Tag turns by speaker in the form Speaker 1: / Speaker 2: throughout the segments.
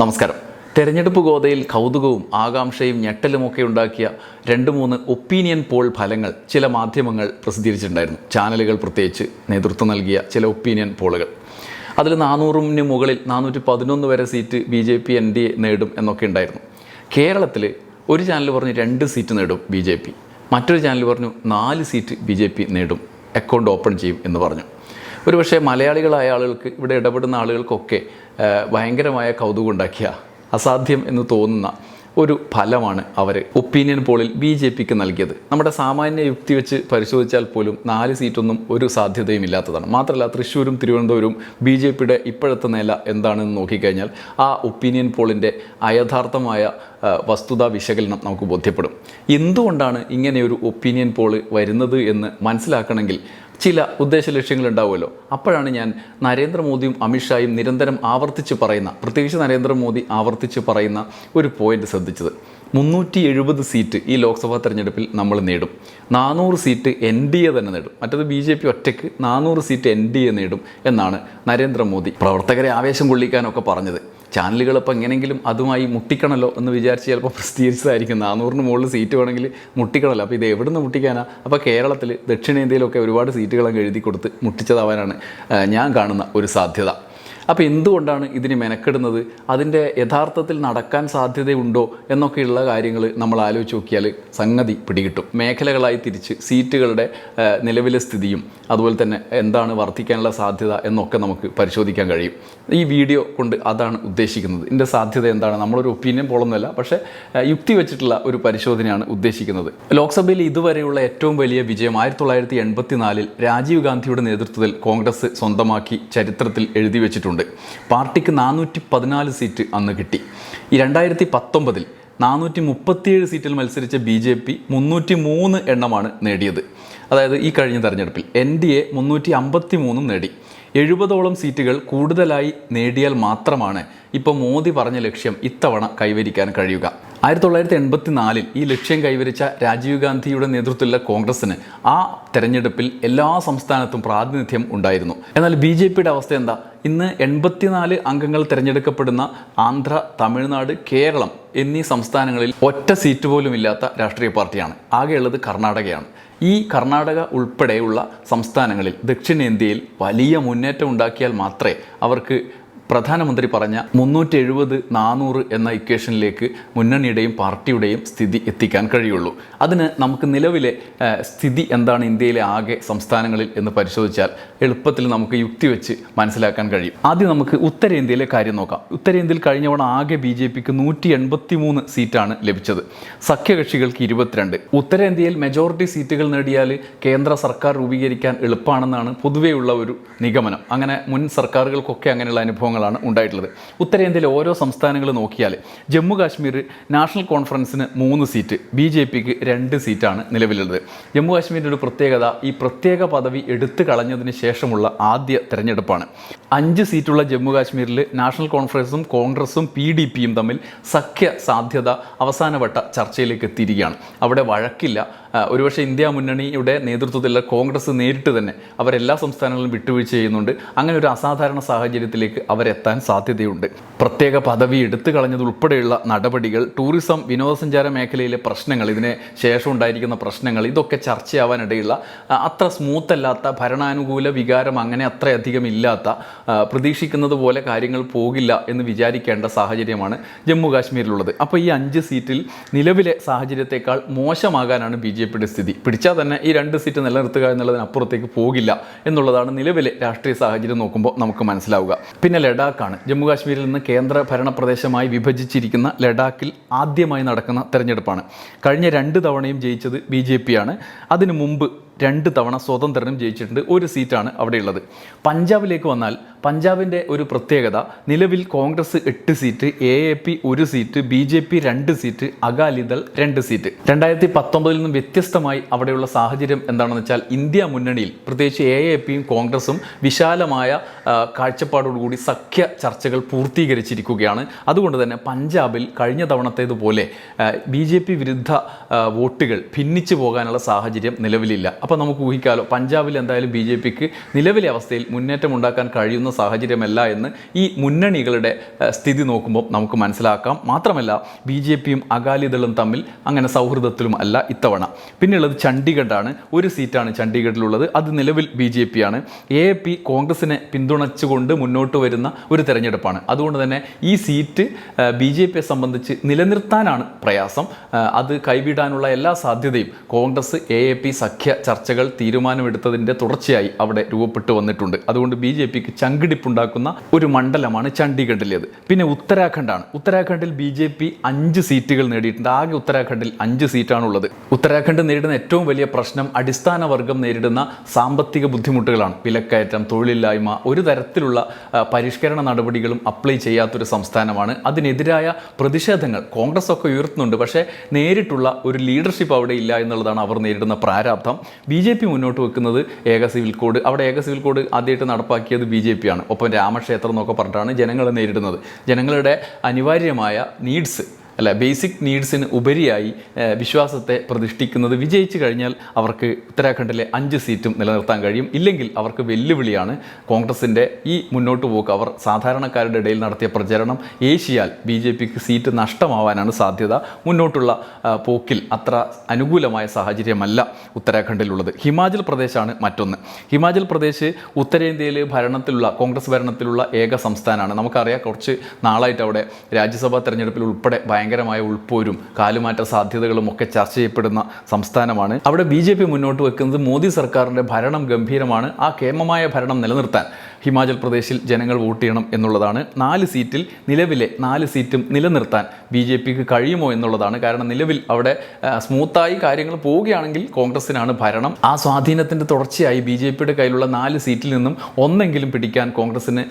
Speaker 1: നമസ്കാരം. തെരഞ്ഞെടുപ്പ് ഗോതയിൽ കൗതുകവും ആകാംക്ഷയും ഞെട്ടലുമൊക്കെ ഉണ്ടാക്കിയ രണ്ട് മൂന്ന് ഒപ്പീനിയൻ പോൾ ഫലങ്ങൾ ചില മാധ്യമങ്ങൾ പ്രസിദ്ധീകരിച്ചിട്ടുണ്ടായിരുന്നു. ചാനലുകൾ പ്രത്യേകിച്ച് നേതൃത്വം നൽകിയ ചില ഒപ്പീനിയൻ പോളുകൾ. അതിൽ നാനൂറിന് മുകളിൽ നാനൂറ്റി പതിനൊന്ന് വരെ seat B J P N D A നേടും എന്നൊക്കെ ഉണ്ടായിരുന്നു. കേരളത്തിൽ ഒരു ചാനൽ പറഞ്ഞു രണ്ട് സീറ്റ് നേടും ബി ജെ പി. മറ്റൊരു ചാനൽ പറഞ്ഞു നാല് സീറ്റ് ബി ജെ പി നേടും അക്കൗണ്ട് ഓപ്പൺ ചെയ്യും എന്ന് പറഞ്ഞു. ഒരുപക്ഷെ മലയാളികളായ ആളുകൾക്ക് ഇവിടെ ഇടപെടുന്ന ആളുകൾക്കൊക്കെ ഭയങ്കരമായ കൗതുകം ഉണ്ടാക്കിയ അസാധ്യം എന്ന് തോന്നുന്ന ഒരു ഫലമാണ് അവർ ഒപ്പീനിയൻ പോളിൽ ബി ജെ പിക്ക് നൽകിയത്. നമ്മുടെ സാമാന്യ യുക്തി വെച്ച് പരിശോധിച്ചാൽ പോലും നാല് സീറ്റൊന്നും ഒരു സാധ്യതയും ഇല്ലാത്തതാണ്. മാത്രമല്ല തൃശ്ശൂരും തിരുവനന്തപുരവും ബി ജെ പിയുടെ ഇപ്പോഴത്തെ നില എന്താണെന്ന് നോക്കിക്കഴിഞ്ഞാൽ ആ ഒപ്പീനിയൻ പോളിന്റെ അയഥാർത്ഥമായ വസ്തുതാ വിശകലനം നമുക്ക് ബോധ്യപ്പെടും. എന്തുകൊണ്ടാണ് ഇങ്ങനെയൊരു ഒപ്പീനിയൻ പോൾ വരുന്നത് എന്ന് മനസ്സിലാക്കണമെങ്കിൽ ചില ഉദ്ദേശ ലക്ഷ്യങ്ങൾ ഉണ്ടാവുമല്ലോ. അപ്പോഴാണ് ഞാൻ നരേന്ദ്രമോദിയും അമിത്ഷായും നിരന്തരം ആവർത്തിച്ച് പറയുന്ന പ്രത്യേകിച്ച് നരേന്ദ്രമോദി ആവർത്തിച്ച് പറയുന്ന ഒരു പോയിന്റ് ശ്രദ്ധിച്ചത്. മുന്നൂറ്റി എഴുപത് സീറ്റ് ഈ ലോക്സഭാ തെരഞ്ഞെടുപ്പിൽ നമ്മൾ നേടും. നാനൂറ് സീറ്റ് എൻ ഡി എ തന്നെ നേടും. മറ്റത് ബി ജെ പി ഒറ്റയ്ക്ക് നാനൂറ് സീറ്റ് എൻ ഡി എ നേടും എന്നാണ് നരേന്ദ്രമോദി പ്രവർത്തകരെ ആവേശം കൊള്ളിക്കാനൊക്കെ പറഞ്ഞത്. ചാനലുകൾ ഇപ്പോൾ എങ്ങനെയെങ്കിലും അതുമായി മുട്ടിക്കണമല്ലോ എന്ന് വിചാരിച്ച് ചിലപ്പോൾ പ്രസിദ്ധീകരിച്ചതായിരിക്കും. നാനൂറിന് മുകളിൽ സീറ്റ് വേണമെങ്കിൽ മുട്ടിക്കണമല്ലോ. അപ്പോൾ ഇത് എവിടെ നിന്ന് മുട്ടിക്കാനാ? അപ്പോൾ കേരളത്തിൽ ദക്ഷിണേന്ത്യയിലൊക്കെ ഒരുപാട് സീറ്റുകളൊക്കെ എഴുതി കൊടുത്ത് മുട്ടിച്ചതാവാനാണ് ഞാൻ കാണുന്ന ഒരു സാധ്യത. അപ്പോൾ എന്തുകൊണ്ടാണ് ഇതിന് മെനക്കെടുന്നത്? അതിന്റെ യഥാർത്ഥത്തിൽ നടക്കാൻ സാധ്യതയുണ്ടോ? എന്നൊക്കെയുള്ള കാര്യങ്ങൾ നമ്മൾ ആലോചിച്ച് നോക്കിയാൽ സംഗതി പിടികിട്ടും. മേഖലകളായി തിരിച്ച് സീറ്റുകളുടെ നിലവിലെ സ്ഥിതിയും അതുപോലെ തന്നെ എന്താണ് വർദ്ധിക്കാനുള്ള സാധ്യത എന്നൊക്കെ നമുക്ക് പരിശോധിക്കാൻ കഴിയും. ഈ വീഡിയോ കൊണ്ട് അതാണ് ഉദ്ദേശിക്കുന്നത്. ഇതിന്റെ സാധ്യത എന്താണ്? നമ്മളൊരു ഒപ്പീനിയൻ പോളൊന്നുമല്ല പക്ഷേ യുക്തി വെച്ചിട്ടുള്ള ഒരു പരിശോധനയാണ് ഉദ്ദേശിക്കുന്നത്. ലോക്സഭയിൽ ഇതുവരെയുള്ള ഏറ്റവും വലിയ വിജയം ആയിരത്തി തൊള്ളായിരത്തി എൺപത്തി നാലിൽ രാജീവ് ഗാന്ധിയുടെ നേതൃത്വത്തിൽ കോൺഗ്രസ് സ്വന്തമാക്കി ചരിത്രത്തിൽ എഴുതി വെച്ചിട്ടുണ്ട്. പാർട്ടിക്ക് നാനൂറ്റി പതിനാല് സീറ്റ് അന്ന് കിട്ടി. ഈ രണ്ടായിരത്തി പത്തൊമ്പതിൽ നാനൂറ്റി മുപ്പത്തിയേഴ് സീറ്റിൽ മത്സരിച്ച ബി ജെ പി മുന്നൂറ്റി മൂന്ന് എണ്ണമാണ് നേടിയത്. അതായത് ഈ കഴിഞ്ഞ തെരഞ്ഞെടുപ്പിൽ എൻ ഡി എ മുന്നൂറ്റി അമ്പത്തി മൂന്നും നേടി. എഴുപതോളം സീറ്റുകൾ കൂടുതലായി നേടിയാൽ മാത്രമാണ് ഇപ്പോൾ മോദി പറഞ്ഞ ലക്ഷ്യം ഇത്തവണ കൈവരിക്കാൻ കഴിയുക. ആയിരത്തി തൊള്ളായിരത്തി എൺപത്തി നാലിൽ ഈ ലക്ഷ്യം കൈവരിച്ച രാജീവ് ഗാന്ധിയുടെ നേതൃത്വത്തിലുള്ള കോൺഗ്രസിന് ആ തെരഞ്ഞെടുപ്പിൽ എല്ലാ സംസ്ഥാനത്തും പ്രാതിനിധ്യം ഉണ്ടായിരുന്നു. എന്നാൽ ബി ജെ പിയുടെ അവസ്ഥ എന്താ? ഇന്ന് എൺപത്തിനാല് അംഗങ്ങൾ തിരഞ്ഞെടുക്കപ്പെടുന്ന ആന്ധ്ര തമിഴ്നാട് കേരളം എന്നീ സംസ്ഥാനങ്ങളിൽ ഒറ്റ സീറ്റ് പോലും ഇല്ലാത്ത രാഷ്ട്രീയ പാർട്ടിയാണ്. ആകെയുള്ളത് കർണാടകയാണ്. ഈ കർണാടക ഉൾപ്പെടെയുള്ള സംസ്ഥാനങ്ങളിൽ ദക്ഷിണേന്ത്യയിൽ വലിയ മുന്നേറ്റം ഉണ്ടാക്കിയാൽ മാത്രമേ അവർക്ക് പ്രധാനമന്ത്രി പറഞ്ഞ മുന്നൂറ്റി എഴുപത് നാനൂറ് എന്ന ഇക്വേഷനിലേക്ക് മുന്നണിയുടെയും പാർട്ടിയുടെയും സ്ഥിതി എത്തിക്കാൻ കഴിയുള്ളൂ. അതിന് നമുക്ക് നിലവിലെ സ്ഥിതി എന്താണ് ഇന്ത്യയിലെ ആകെ സംസ്ഥാനങ്ങളിൽ എന്ന് പരിശോധിച്ചാൽ എളുപ്പത്തിൽ നമുക്ക് യുക്തി വെച്ച് മനസ്സിലാക്കാൻ കഴിയും. ആദ്യം നമുക്ക് ഉത്തരേന്ത്യയിലെ കാര്യം നോക്കാം. ഉത്തരേന്ത്യയിൽ കഴിഞ്ഞവണ ആകെ ബി ജെ പിക്ക് നൂറ്റി എൺപത്തി മൂന്ന് സീറ്റാണ് ലഭിച്ചത്. സഖ്യകക്ഷികൾക്ക് ഇരുപത്തിരണ്ട്. ഉത്തരേന്ത്യയിൽ മെജോറിറ്റി സീറ്റുകൾ നേടിയാൽ കേന്ദ്ര സർക്കാർ രൂപീകരിക്കാൻ എളുപ്പമാണെന്നാണ് പൊതുവെയുള്ള ഒരു നിഗമനം. അങ്ങനെ മുൻ സർക്കാരുകൾക്കൊക്കെ അങ്ങനെയുള്ള അനുഭവങ്ങളാണ് ഉണ്ടായിട്ടുള്ളത്. ഉത്തരേന്ത്യയിലെ ഓരോ സംസ്ഥാനങ്ങൾ നോക്കിയാൽ ജമ്മു കാശ്മീർ നാഷണൽ കോൺഫറൻസിന് മൂന്ന് സീറ്റ് ബി ജെ പിക്ക് രണ്ട് സീറ്റാണ് നിലവിലുള്ളത്. ജമ്മു കാശ്മീരിന്റെ ഒരു പ്രത്യേകത ഈ പ്രത്യേക പദവി എടുത്തു കളഞ്ഞതിന് ശേഷമുള്ള ആദ്യ തെരഞ്ഞെടുപ്പാണ്. അഞ്ച് സീറ്റുള്ള ജമ്മു കാശ്മീരിൽ നാഷണൽ കോൺഫറൻസും കോൺഗ്രസും പി ഡി പിയും തമ്മിൽ സഖ്യ സാധ്യത അവസാനവട്ട ചർച്ചയിലേക്ക് എത്തിയിരിക്കുകയാണ്. അവിടെ വഴക്കില്ല. ഒരുപക്ഷെ ഇന്ത്യ മുന്നണിയുടെ നേതൃത്വത്തിലുള്ള കോൺഗ്രസ് നേരിട്ട് തന്നെ അവരെല്ലാ സംസ്ഥാനങ്ങളിലും വിട്ടുവീഴ്ച ചെയ്യുന്നുണ്ട്. അങ്ങനെ ഒരു അസാധാരണ സാഹചര്യത്തിലേക്ക് അവരെത്താൻ സാധ്യതയുണ്ട്. പ്രത്യേക പദവി എടുത്തു കളഞ്ഞതുൾപ്പെടെയുള്ള നടപടികൾ ടൂറിസം വിനോദസഞ്ചാര മേഖലയിലെ പ്രശ്നങ്ങൾ ഇതിന് ശേഷം ഉണ്ടായിരിക്കുന്ന പ്രശ്നങ്ങൾ ഇതൊക്കെ ചർച്ചയാവാനിടയുള്ള അത്ര സ്മൂത്തല്ലാത്ത ഭരണാനുകൂല വികാരം അങ്ങനെ അത്രയധികം ഇല്ലാത്ത പ്രതീക്ഷിക്കുന്നത് പോലെ കാര്യങ്ങൾ പോകില്ല എന്ന് വിചാരിക്കേണ്ട സാഹചര്യമാണ് ജമ്മു കാശ്മീരിലുള്ളത്. അപ്പോൾ ഈ അഞ്ച് സീറ്റിൽ നിലവിലെ സാഹചര്യത്തെക്കാൾ മോശമാകാനാണ് ബി ജെ പിയുടെ സ്ഥിതി. പിടിച്ചാൽ തന്നെ ഈ രണ്ട് സീറ്റ് നിലനിർത്തുക എന്നുള്ളതിനപ്പുറത്തേക്ക് പോകില്ല എന്നുള്ളതാണ് നിലവിലെ രാഷ്ട്രീയ സാഹചര്യം നോക്കുമ്പോൾ നമുക്ക് മനസ്സിലാവുക. പിന്നെ ലഡാക്കാണ്. ജമ്മു കാശ്മീരിൽ നിന്ന് കേന്ദ്ര ഭരണ പ്രദേശമായി വിഭജിച്ചിരിക്കുന്ന ലഡാക്കിൽ ആദ്യമായി നടക്കുന്ന തെരഞ്ഞെടുപ്പാണ്. കഴിഞ്ഞ രണ്ട് തവണയും ജയിച്ചത് ബി ജെ പിയാണ് അതിനു മുമ്പ് രണ്ട് തവണ സ്വതന്ത്രനും ജയിച്ചിട്ടുണ്ട്. ഒരു സീറ്റാണ് അവിടെയുള്ളത്. പഞ്ചാബിലേക്ക് വന്നാൽ പഞ്ചാബിന്റെ ഒരു പ്രത്യേകത നിലവിൽ കോൺഗ്രസ് എട്ട് സീറ്റ് എ എ പി ഒരു സീറ്റ് ബി ജെ പി രണ്ട് സീറ്റ് അകാലിദൾ രണ്ട് സീറ്റ്. രണ്ടായിരത്തി പത്തൊമ്പതിൽ നിന്നും വ്യത്യസ്തമായി അവിടെയുള്ള സാഹചര്യം എന്താണെന്ന് വെച്ചാൽ ഇന്ത്യ മുന്നണിയിൽ പ്രത്യേകിച്ച് എ എ പിയും കോൺഗ്രസും വിശാലമായ കാഴ്ചപ്പാടോടുകൂടി സഖ്യ ചർച്ചകൾ പൂർത്തീകരിച്ചിരിക്കുകയാണ്. അതുകൊണ്ട് തന്നെ പഞ്ചാബിൽ കഴിഞ്ഞ തവണത്തേതുപോലെ ബി ജെ പി വിരുദ്ധ വോട്ടുകൾ ഭിന്നിച്ചു പോകാനുള്ള സാഹചര്യം നിലവിലില്ല. അപ്പോൾ നമുക്ക് ഊഹിക്കാലോ പഞ്ചാബിൽ എന്തായാലും ബി ജെ പിക്ക് നിലവിലെ അവസ്ഥയിൽ മുന്നേറ്റം ഉണ്ടാക്കാൻ കഴിയുന്ന സാഹചര്യമല്ല എന്ന് ഈ മുന്നണികളുടെ സ്ഥിതി നോക്കുമ്പോൾ നമുക്ക് മനസ്സിലാക്കാം. മാത്രമല്ല ബി ജെ പിയും അകാലിദളും തമ്മിൽ അങ്ങനെ സൗഹൃദത്തിലും അല്ല ഇത്തവണ. പിന്നെയുള്ളത് ചണ്ഡീഗഡാണ് ഒരു സീറ്റാണ് ചണ്ഡീഗഡിലുള്ളത് അത് നിലവിൽ ബി ജെ പി ആണ് എ പി കോൺഗ്രസിനെ പിന്തുണച്ചുകൊണ്ട് മുന്നോട്ട് വരുന്ന ഒരു തെരഞ്ഞെടുപ്പാണ്. അതുകൊണ്ട് തന്നെ ഈ സീറ്റ് ബി ജെ പിയെ സംബന്ധിച്ച് നിലനിർത്താനാണ് പ്രയാസം. അത് കൈവിടാനുള്ള എല്ലാ സാധ്യതയും കോൺഗ്രസ് എ എ പി സഖ്യ ചർച്ചകൾ തീരുമാനമെടുത്തതിന്റെ തുടർച്ചയായി അവിടെ രൂപപ്പെട്ടു വന്നിട്ടുണ്ട്. അതുകൊണ്ട് ബി ജെ പിക്ക് ചങ്കിടിപ്പുണ്ടാക്കുന്ന ഒരു മണ്ഡലമാണ് ചണ്ഡീഗഡിലേത്. പിന്നെ ഉത്തരാഖണ്ഡാണ്. ഉത്തരാഖണ്ഡിൽ ബി ജെ പി അഞ്ച് സീറ്റുകൾ നേടിയിട്ടുണ്ട്. ആകെ ഉത്തരാഖണ്ഡിൽ അഞ്ച് സീറ്റാണുള്ളത്. ഉത്തരാഖണ്ഡ് നേരിടുന്ന ഏറ്റവും വലിയ പ്രശ്നം അടിസ്ഥാന വർഗം നേരിടുന്ന സാമ്പത്തിക ബുദ്ധിമുട്ടുകളാണ്. വിലക്കയറ്റം തൊഴിലില്ലായ്മ ഒരു തരത്തിലുള്ള പരിഷ്കരണ നടപടികളും അപ്ലൈ ചെയ്യാത്തൊരു സംസ്ഥാനമാണ്. അതിനെതിരായ പ്രതിഷേധങ്ങൾ കോൺഗ്രസ് ഒക്കെ ഉയർത്തുന്നുണ്ട്. പക്ഷേ നേരിട്ടുള്ള ഒരു ലീഡർഷിപ്പ് അവിടെ ഇല്ല എന്നുള്ളതാണ് അവർ നേരിടുന്ന പ്രാരാബ്ധം ബി ജെ പി മുന്നോട്ട് വെക്കുന്നത് ഏക സിവിൽ കോഡ്. അവിടെ ഏക സിവിൽ കോഡ് ആദ്യമായിട്ട് നടപ്പാക്കിയത് ബി ജെ പി ആണ്. ഒപ്പം രാമക്ഷേത്രം എന്നൊക്കെ പറഞ്ഞിട്ടാണ് ജനങ്ങളെ നേരിടുന്നത്. ജനങ്ങളുടെ അനിവാര്യമായ നീഡ്സ് അല്ല ബേസിക് നീഡ്സിന് ഉപരിയായി വിശ്വാസത്തെ പ്രതിഷ്ഠിക്കുന്നത് വിജയിച്ചു കഴിഞ്ഞാൽ അവർക്ക് ഉത്തരാഖണ്ഡിലെ അഞ്ച് സീറ്റും നിലനിർത്താൻ കഴിയും. ഇല്ലെങ്കിൽ അവർക്ക് വെല്ലുവിളിയാണ് കോൺഗ്രസിന്റെ ഈ മുന്നോട്ട് പോക്ക്. അവർ സാധാരണക്കാരുടെ ഇടയിൽ നടത്തിയ പ്രചരണം ഏഷ്യാൽ ബി ജെ പിക്ക് സീറ്റ് നഷ്ടമാവാനാണ് സാധ്യത. മുന്നോട്ടുള്ള പോക്കിൽ അത്ര അനുകൂലമായ സാഹചര്യമല്ല ഉത്തരാഖണ്ഡിലുള്ളത്. ഹിമാചൽ പ്രദേശാണ് മറ്റൊന്ന്. ഹിമാചൽ പ്രദേശ് ഉത്തരേന്ത്യയിൽ ഭരണത്തിലുള്ള കോൺഗ്രസ് ഭരണത്തിലുള്ള ഏക സംസ്ഥാനമാണ് നമുക്കറിയാം കുറച്ച് നാളായിട്ട് അവിടെ രാജ്യസഭാ തെരഞ്ഞെടുപ്പിൽ ഉൾപ്പെടെ ഭയങ്കരമായ ഉൾപ്പോരും കാലുമാറ്റ സാധ്യതകളും ഒക്കെ ചർച്ച ചെയ്യപ്പെടുന്ന സംസ്ഥാനമാണ്. അവിടെ ബി മുന്നോട്ട് വെക്കുന്നത് മോദി സർക്കാരിന്റെ ഭരണം ഗംഭീരമാണ്. ആ കേമമായ ഭരണം നിലനിർത്താൻ ഹിമാചൽ പ്രദേശിൽ ജനങ്ങൾ വോട്ട് ചെയ്യണം എന്നുള്ളതാണ്. നാല് സീറ്റിൽ നിലവിലെ നാല് സീറ്റും നിലനിർത്താൻ ബി ജെ പിക്ക് കഴിയുമോ എന്നുള്ളതാണ്. കാരണം നിലവിൽ അവിടെ സ്മൂത്തായി കാര്യങ്ങൾ പോവുകയാണെങ്കിൽ കോൺഗ്രസിനാണ് ഭരണം. ആ സ്വാധീനത്തിന്റെ തുടർച്ചയായി ബി ജെ പിയുടെ കയ്യിലുള്ള നാല് സീറ്റിൽ നിന്നും ഒന്നെങ്കിലും പിടിക്കാൻ കോൺഗ്രസിന്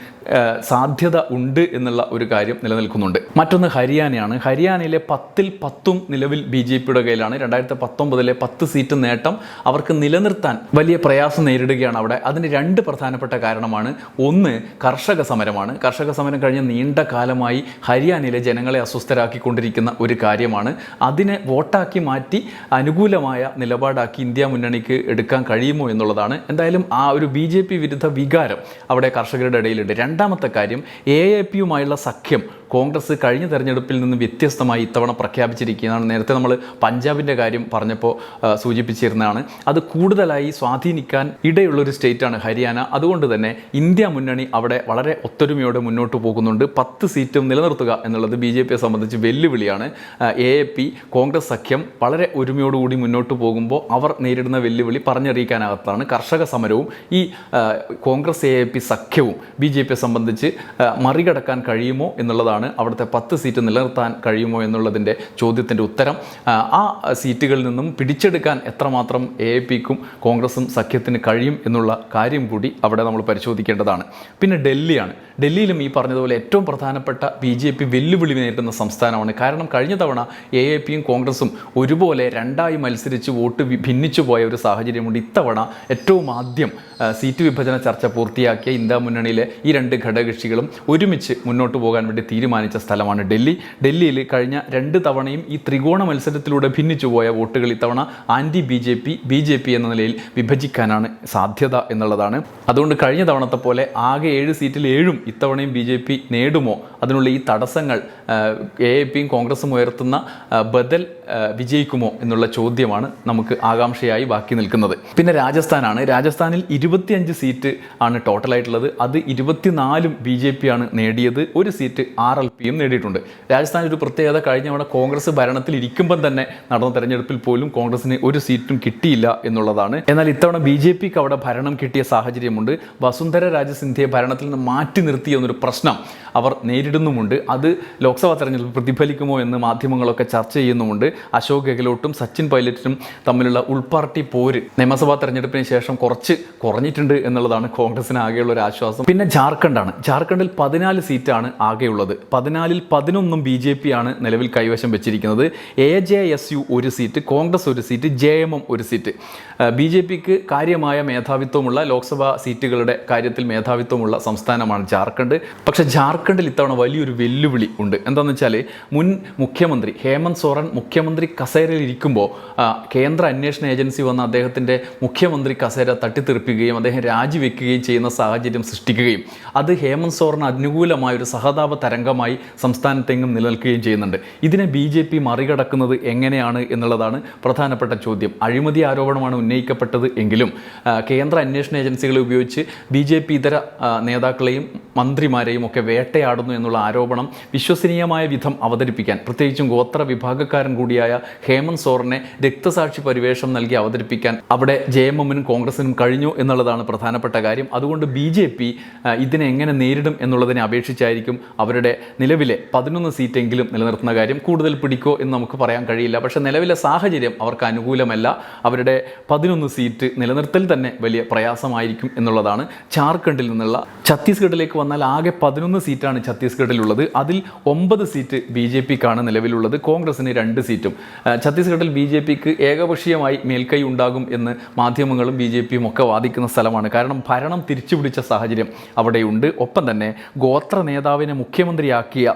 Speaker 1: സാധ്യത ഉണ്ട് എന്നുള്ള ഒരു കാര്യം നിലനിൽക്കുന്നുണ്ട്. മറ്റൊന്ന് ഹരിയാനയാണ്. ഹരിയാനയിലെ പത്തിൽ പത്തും നിലവിൽ ബി ജെ പിയുടെ കയ്യിലാണ്. രണ്ടായിരത്തി പത്തൊമ്പതിലെ പത്ത് സീറ്റ് നേട്ടം അവർക്ക് നിലനിർത്താൻ വലിയ പ്രയാസം നേരിടുകയാണ് അവിടെ. അതിന് രണ്ട് പ്രധാനപ്പെട്ട കാരണമാണ് ഒന്ന് കർഷക സമരമാണ്. കർഷക സമരം കഴിഞ്ഞ നീണ്ട കാലമായി ഹരിയാനയിലെ ജനങ്ങളെ അസ്വസ്ഥരാക്കിക്കൊണ്ടിരിക്കുന്ന ഒരു കാര്യമാണ്. അതിനെ വോട്ടാക്കി മാറ്റി അനുകൂലമായ നിലപാടാക്കി ഇന്ത്യ മുന്നണിക്ക് എടുക്കാൻ കഴിയുമോ എന്നുള്ളതാണ്. എന്തായാലും ആ ഒരു ബി ജെ പി വിരുദ്ധ വികാരം അവിടെ കർഷകരുടെ ഇടയിലുണ്ട്. രണ്ടാമത്തെ കാര്യം എ എ പിയുമായുള്ള സഖ്യം കോൺഗ്രസ് കഴിഞ്ഞ തെരഞ്ഞെടുപ്പിൽ നിന്ന് വ്യത്യസ്തമായി ഇത്തവണ പ്രഖ്യാപിച്ചിരിക്കുന്നതാണ് നേരത്തെ നമ്മൾ പഞ്ചാബിന്റെ കാര്യം പറഞ്ഞപ്പോൾ സൂചിപ്പിച്ചിരുന്നതാണ്. അത് കൂടുതലായി സ്വാധീനിക്കാൻ ഇടയുള്ളൊരു സ്റ്റേറ്റാണ് ഹരിയാന. അതുകൊണ്ട് തന്നെ ഇന്ത്യ മുന്നണി അവിടെ വളരെ ഒത്തൊരുമയോടെ മുന്നോട്ട് പോകുന്നുണ്ട്. പത്ത് സീറ്റും നിലനിർത്തുക എന്നുള്ളത് ബി ജെ പിയെ സംബന്ധിച്ച് വെല്ലുവിളിയാണ്. എ എ പി കോൺഗ്രസ് സഖ്യം വളരെ ഒരുമയോടുകൂടി മുന്നോട്ട് പോകുമ്പോൾ അവർ നേരിടുന്ന വെല്ലുവിളി പറഞ്ഞറിയിക്കാനാകത്താണ് കർഷക സമരവും ഈ കോൺഗ്രസ് എ എ പി സഖ്യവും ബി ജെ പിയെ സംബന്ധിച്ച് മറികടക്കാൻ കഴിയുമോ എന്നുള്ളതാണ് അവിടുത്തെ പത്ത് സീറ്റ് നിലനിർത്താൻ കഴിയുമോ എന്നുള്ളതിന്റെ ചോദ്യത്തിന്റെ ഉത്തരം. ആ, സീറ്റുകളിൽ നിന്നും പിടിച്ചെടുക്കാൻ എത്രമാത്രം എ പിക്കും കോൺഗ്രസും സഖ്യത്തിന് കഴിയും എന്നുള്ള കാര്യം കൂടി അവിടെ നമ്മൾ പരിശോധിക്കേണ്ടതാണ്. പിന്നെ ഡൽഹിയാണ്. ഡൽഹിയിലും ഈ പറഞ്ഞതുപോലെ ഏറ്റവും പ്രധാനപ്പെട്ട ബി ജെ പി വെല്ലുവിളി നേരിടുന്ന സംസ്ഥാനമാണ്. കാരണം കഴിഞ്ഞ തവണ എ എ പിയും കോൺഗ്രസും ഒരുപോലെ രണ്ടായി മത്സരിച്ച് വോട്ട് ഭിന്നിച്ചു പോയ ഒരു സാഹചര്യമുണ്ട്. ഇത്തവണ ഏറ്റവും ആദ്യം സീറ്റ് വിഭജന ചർച്ച പൂർത്തിയാക്കിയ ഇന്ത്യ മുന്നണിയിലെ ഈ രണ്ട് ഘടകകക്ഷികളും ഒരുമിച്ച് മുന്നോട്ട് പോകാൻ വേണ്ടി തീരുമാനിച്ച സ്ഥലമാണ് ഡൽഹി. ഡൽഹിയിൽ കഴിഞ്ഞ രണ്ട് തവണയും ഈ ത്രികോണ മത്സരത്തിലൂടെ ഭിന്നിച്ചു പോയ വോട്ടുകൾ ഇത്തവണ anti B J P B J P എന്ന നിലയിൽ വിഭജിക്കാനാണ് സാധ്യത എന്നുള്ളതാണ്. അതുകൊണ്ട് കഴിഞ്ഞ തവണത്തെ പോലെ ആകെ ഏഴ് സീറ്റിൽ ഏഴും ഇത്തവണയും ബി ജെ പി നേടുമോ? അതിനുള്ള ഈ തടസ്സങ്ങൾ എ എ പിയും കോൺഗ്രസും ഉയർത്തുന്ന ബദൽ വിജയിക്കുമോ എന്നുള്ള ചോദ്യമാണ് നമുക്ക് ആകാംക്ഷയായി ബാക്കി നിൽക്കുന്നത്. പിന്നെ രാജസ്ഥാനാണ്. രാജസ്ഥാനിൽ ഇരുപത്തിയഞ്ച് സീറ്റ് ആണ് ടോട്ടലായിട്ടുള്ളത് അത് ഇരുപത്തിനാലും ബി ജെ പി ആണ് നേടിയത്. ഒരു സീറ്റ് ആർ എൽ പിയും നേടിയിട്ടുണ്ട്. രാജസ്ഥാനിൽ ഒരു പ്രത്യേകത കഴിഞ്ഞ തവണ കോൺഗ്രസ് ഭരണത്തിൽ ഇരിക്കുമ്പം തന്നെ നടന്ന തെരഞ്ഞെടുപ്പിൽ പോലും കോൺഗ്രസിന് ഒരു സീറ്റും കിട്ടിയില്ല എന്നുള്ളതാണ്. എന്നാൽ ഇത്തവണ ബി ജെ പിക്ക് അവിടെ ഭരണം കിട്ടിയ സാഹചര്യമുണ്ട്. വസുന്ധര രാജ സിന്ധ്യയെ ഭരണത്തിൽ നിന്ന് മാറ്റി നിർത്തിയ എന്നൊരു പ്രശ്നം അവർ നേരിടുന്നുമുണ്ട്. അത് ലോക്സഭാ തെരഞ്ഞെടുപ്പ് പ്രതിഫലിക്കുമോ എന്ന് മാധ്യമങ്ങളൊക്കെ ചർച്ച ചെയ്യുന്നുമുണ്ട്. അശോക് ഗെഹ്ലോട്ടും സച്ചിൻ പൈലറ്റിനും തമ്മിലുള്ള ഉൾപാർട്ടി പോര് നിയമസഭാ തെരഞ്ഞെടുപ്പിന് ശേഷം കുറച്ച് കുറഞ്ഞിട്ടുണ്ട് എന്നുള്ളതാണ് കോൺഗ്രസിന് ആകെയുള്ള ഒരു ആശ്വാസം. പിന്നെ ജാർഖണ്ഡാണ്. ജാർഖണ്ഡിൽ പതിനാല് സീറ്റാണ് ആകെയുള്ളത്. പതിനാലിൽ പതിനൊന്നും ബി ജെ പി ആണ് നിലവിൽ കൈവശം വെച്ചിരിക്കുന്നത്. എ ജെ എസ് യു ഒരു സീറ്റ് കോൺഗ്രസ് ഒരു സീറ്റ് ജെ എം എം ഒരു സീറ്റ്. ബി ജെ പിക്ക് കാര്യമായ മേധാവിത്വമുള്ള ലോക്സഭാ സീറ്റുകളുടെ കാര്യത്തിൽ മേധാവിത്വമുള്ള സംസ്ഥാനമാണ് ജാർഖണ്ഡ്. പക്ഷെ ജാർഖണ്ഡിൽ ഇത്തവണ വലിയൊരു വെല്ലുവിളി ഉണ്ട്. എന്താണെന്ന് വെച്ചാൽ മുൻ മുഖ്യമന്ത്രി ഹേമന്ത് സോറൻ മുഖ്യമന്ത്രി കസേരയിൽ ഇരിക്കുമ്പോൾ കേന്ദ്ര അന്വേഷണ ഏജൻസി വന്ന് അദ്ദേഹത്തിന്റെ മുഖ്യമന്ത്രി കസേര തട്ടിത്തെറിപ്പിക്കുകയും അദ്ദേഹം രാജിവെക്കുകയും ചെയ്യുന്ന സാഹചര്യം സൃഷ്ടിക്കുകയും അത് ഹേമന്ത് സോറിന് അനുകൂലമായ ഒരു സഹതാപ തരംഗമായി സംസ്ഥാനത്തെങ്ങും നിലനിൽക്കുകയും ചെയ്യുന്നുണ്ട്. ഇതിനെ ബി ജെ പി മറികടക്കുന്നത് എങ്ങനെയാണ് എന്നുള്ളതാണ് പ്രധാനപ്പെട്ട ചോദ്യം. അഴിമതി ആരോപണമാണ് ഉന്നയിക്കപ്പെട്ടത് എങ്കിലും കേന്ദ്ര അന്വേഷണ ഏജൻസികളെ ഉപയോഗിച്ച് ബി ജെ പി ഇതര നേതാക്കളെയും മന്ത്രിമാരെയും ഒക്കെ വേട്ടയാടുന്നു എന്നുള്ള ആരോപണം വിശ്വസനീയമായ വിധം അവതരിപ്പിക്കാൻ പ്രത്യേകിച്ചും ഗോത്ര വിഭാഗക്കാരൻ കൂടിയായ ഹേമന്ത് സോറിനെ രക്തസാക്ഷി പരിവേഷം നൽകി അവതരിപ്പിക്കാൻ അവിടെ ജെ എം എമ്മിനും കോൺഗ്രസിനും കഴിഞ്ഞു എന്നുള്ളതാണ് പ്രധാനപ്പെട്ട കാര്യം. അതുകൊണ്ട് ബി ജെ പി ഇതിനെ എങ്ങനെ നേരിടും എന്നുള്ളതിനെ അപേക്ഷിച്ചായിരിക്കും അവരുടെ നിലവിലെ പതിനൊന്ന് സീറ്റെങ്കിലും നിലനിർത്തുന്ന കാര്യം. കൂടുതൽ പിടിക്കോ എന്ന് നമുക്ക് പറയാൻ കഴിയില്ല. പക്ഷേ നിലവിലെ സാഹചര്യം അവർക്ക് അനുകൂലമല്ല. അവരുടെ പതിനൊന്ന് സീറ്റ് നിലനിർത്തൽ തന്നെ വലിയ പ്രയാസമായിരിക്കും എന്നുള്ളതാണ്. ജാർഖണ്ഡിൽ നിന്നുള്ള ഛത്തീസ്ഗഡിലേക്ക് വന്നാൽ ആകെ പതിനൊന്ന് സീറ്റാണ് ഛത്തീസ്ഗഡിലുള്ളത്. അതിൽ ഒമ്പത് സീറ്റ് ബി ജെ പിക്കാണ് നിലവിലുള്ളത്. കോൺഗ്രസിന് രണ്ട് സീറ്റും ആ, ഛത്തീസ്ഗഡിൽ ബി ജെ പിക്ക് ഏകപക്ഷീയമായി മേൽക്കൈ ഉണ്ടാകും എന്ന് മാധ്യമങ്ങളും ബി ജെ പിയും ഒക്കെ വാദിക്കുന്ന സ്ഥലമാണ്. കാരണം ഭരണം തിരിച്ചുപിടിച്ച സാഹചര്യം അവിടെയുണ്ട്. ഒപ്പം തന്നെ ഗോത്ര നേതാവിനെ മുഖ്യമന്ത്രിയാക്കിയ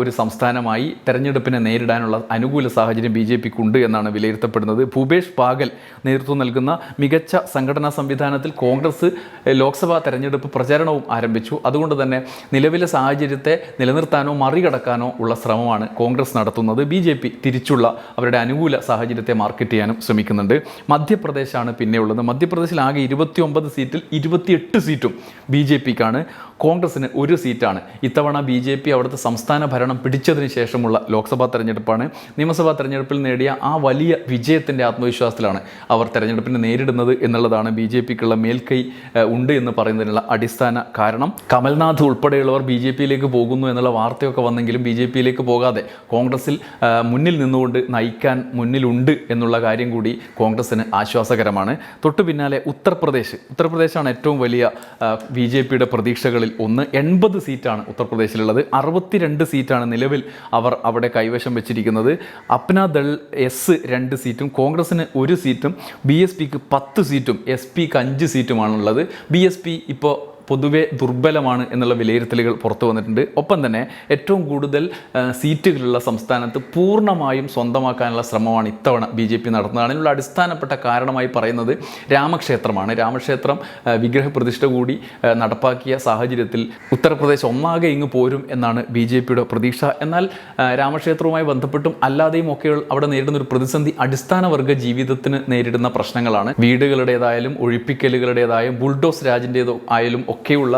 Speaker 1: ഒരു സംസ്ഥാനമായി തെരഞ്ഞെടുപ്പിനെ നേരിടാനുള്ള അനുകൂല സാഹചര്യം ബി ജെ പിക്കുണ്ട് എന്നാണ് വിലയിരുത്തപ്പെടുന്നത്. ഭൂപേഷ് പാഗൽ നേതൃത്വം നൽകുന്ന മികച്ച സംഘടനാ സംവിധാനത്തിൽ കോൺഗ്രസ് ലോക്സഭാ തെരഞ്ഞെടുപ്പ് പ്രചാരണവും ആരംഭിച്ചു. അതുകൊണ്ട് തന്നെ നിലവിലെ സാഹചര്യത്തെ നിലനിർത്താനോ മറികടക്കാനോ ഉള്ള ശ്രമമാണ് കോൺഗ്രസ് നടത്തുന്നത്. ബി ജെ പി തിരിച്ചുള്ള അവരുടെ അനുകൂല സാഹചര്യത്തെ മാർക്കറ്റ് ചെയ്യാനും ശ്രമിക്കുന്നുണ്ട്. മധ്യപ്രദേശാണ് പിന്നെയുള്ളത്. മധ്യപ്രദേശിൽ ആകെ ഇരുപത്തി ഒമ്പത് സീറ്റിൽ ഇരുപത്തിയെട്ട് സീറ്റും ബി ജെ പിക്കാണ്. കോൺഗ്രസിന് ഒരു സീറ്റാണ്. ഇത്തവണ ബി ജെ പി അവിടുത്തെ സംസ്ഥാന ഭരണം പിടിച്ചതിന് ശേഷമുള്ള ലോക്സഭാ തെരഞ്ഞെടുപ്പാണ്. നിയമസഭാ തെരഞ്ഞെടുപ്പിൽ നേടിയ ആ വലിയ വിജയത്തിന്റെ ആത്മവിശ്വാസത്തിലാണ് അവർ തെരഞ്ഞെടുപ്പിനെ നേരിടുന്നത് എന്നുള്ളതാണ് ബി ജെ പിക്കുള്ള മേൽക്കൈ ഉണ്ട് എന്ന് പറയുന്നതിനുള്ള അടിസ്ഥാന കാരണം. കമൽനാഥ് ഉൾപ്പെടെയുള്ളവർ ബി ജെ പിയിലേക്ക് പോകുന്നു എന്നുള്ള വാർത്തയൊക്കെ വന്നെങ്കിലും ബി ജെ പിയിലേക്ക് പോകാതെ കോൺഗ്രസിൽ മുന്നിൽ നിന്നുകൊണ്ട് നയിക്കാൻ മുന്നിലുണ്ട് എന്നുള്ള കാര്യം കൂടി കോൺഗ്രസിന് ആശ്വാസകരമാണ്. തൊട്ടു പിന്നാലെ ഉത്തർപ്രദേശ്. ഉത്തർപ്രദേശാണ് ഏറ്റവും വലിയ ബി ജെ പിയുടെ പ്രതീക്ഷകളിൽ ഒന്ന് എൺപത് സീറ്റാണ് ഉത്തർപ്രദേശിലുള്ളത്. അറുപത്തിരണ്ട് സീറ്റാണ് നിലവിൽ അവർ അവിടെ കൈവശം വെച്ചിരിക്കുന്നത്. അപ്ന ദൾ എസ് രണ്ട് സീറ്റും കോൺഗ്രസിന് ഒരു സീറ്റും ബി എസ് പിക്ക് പത്ത് സീറ്റും എസ് പിക്ക് അഞ്ച് സീറ്റുമാണുള്ളത്. ബി എസ് പി ഇപ്പോൾ പൊതുവെ ദുർബലമാണ് എന്നുള്ള വിലയിരുത്തലുകൾ പുറത്തു വന്നിട്ടുണ്ട്. ഒപ്പം തന്നെ ഏറ്റവും കൂടുതൽ സീറ്റുകളുള്ള സംസ്ഥാനത്ത് പൂർണമായും സ്വന്തമാക്കാനുള്ള ശ്രമമാണ് ഇത്തവണ ബി ജെ പി നടത്തുന്നത്. അതിനുള്ള അടിസ്ഥാനപ്പെട്ട കാരണമായി പറയുന്നത് രാമക്ഷേത്രമാണ്. രാമക്ഷേത്രം വിഗ്രഹപ്രതിഷ്ഠ കൂടി നടപ്പാക്കിയ സാഹചര്യത്തിൽ ഉത്തർപ്രദേശ് ഒന്നാകെ ഇങ്ങ് പോരും എന്നാണ് ബി ജെ പിയുടെ പ്രതീക്ഷ. എന്നാൽ രാമക്ഷേത്രവുമായി ബന്ധപ്പെട്ടും അല്ലാതെയും ഒക്കെ അവിടെ നേരിടുന്ന ഒരു പ്രതിസന്ധി അടിസ്ഥാന വർഗ ജീവിതത്തിന് നേരിടുന്ന പ്രശ്നങ്ങളാണ്. വീടുകളുടേതായാലും ഒഴിപ്പിക്കലുകളുടേതായും ബുൾഡോസ് രാജിന്റേതോ ആയാലും ഒക്കെയുള്ള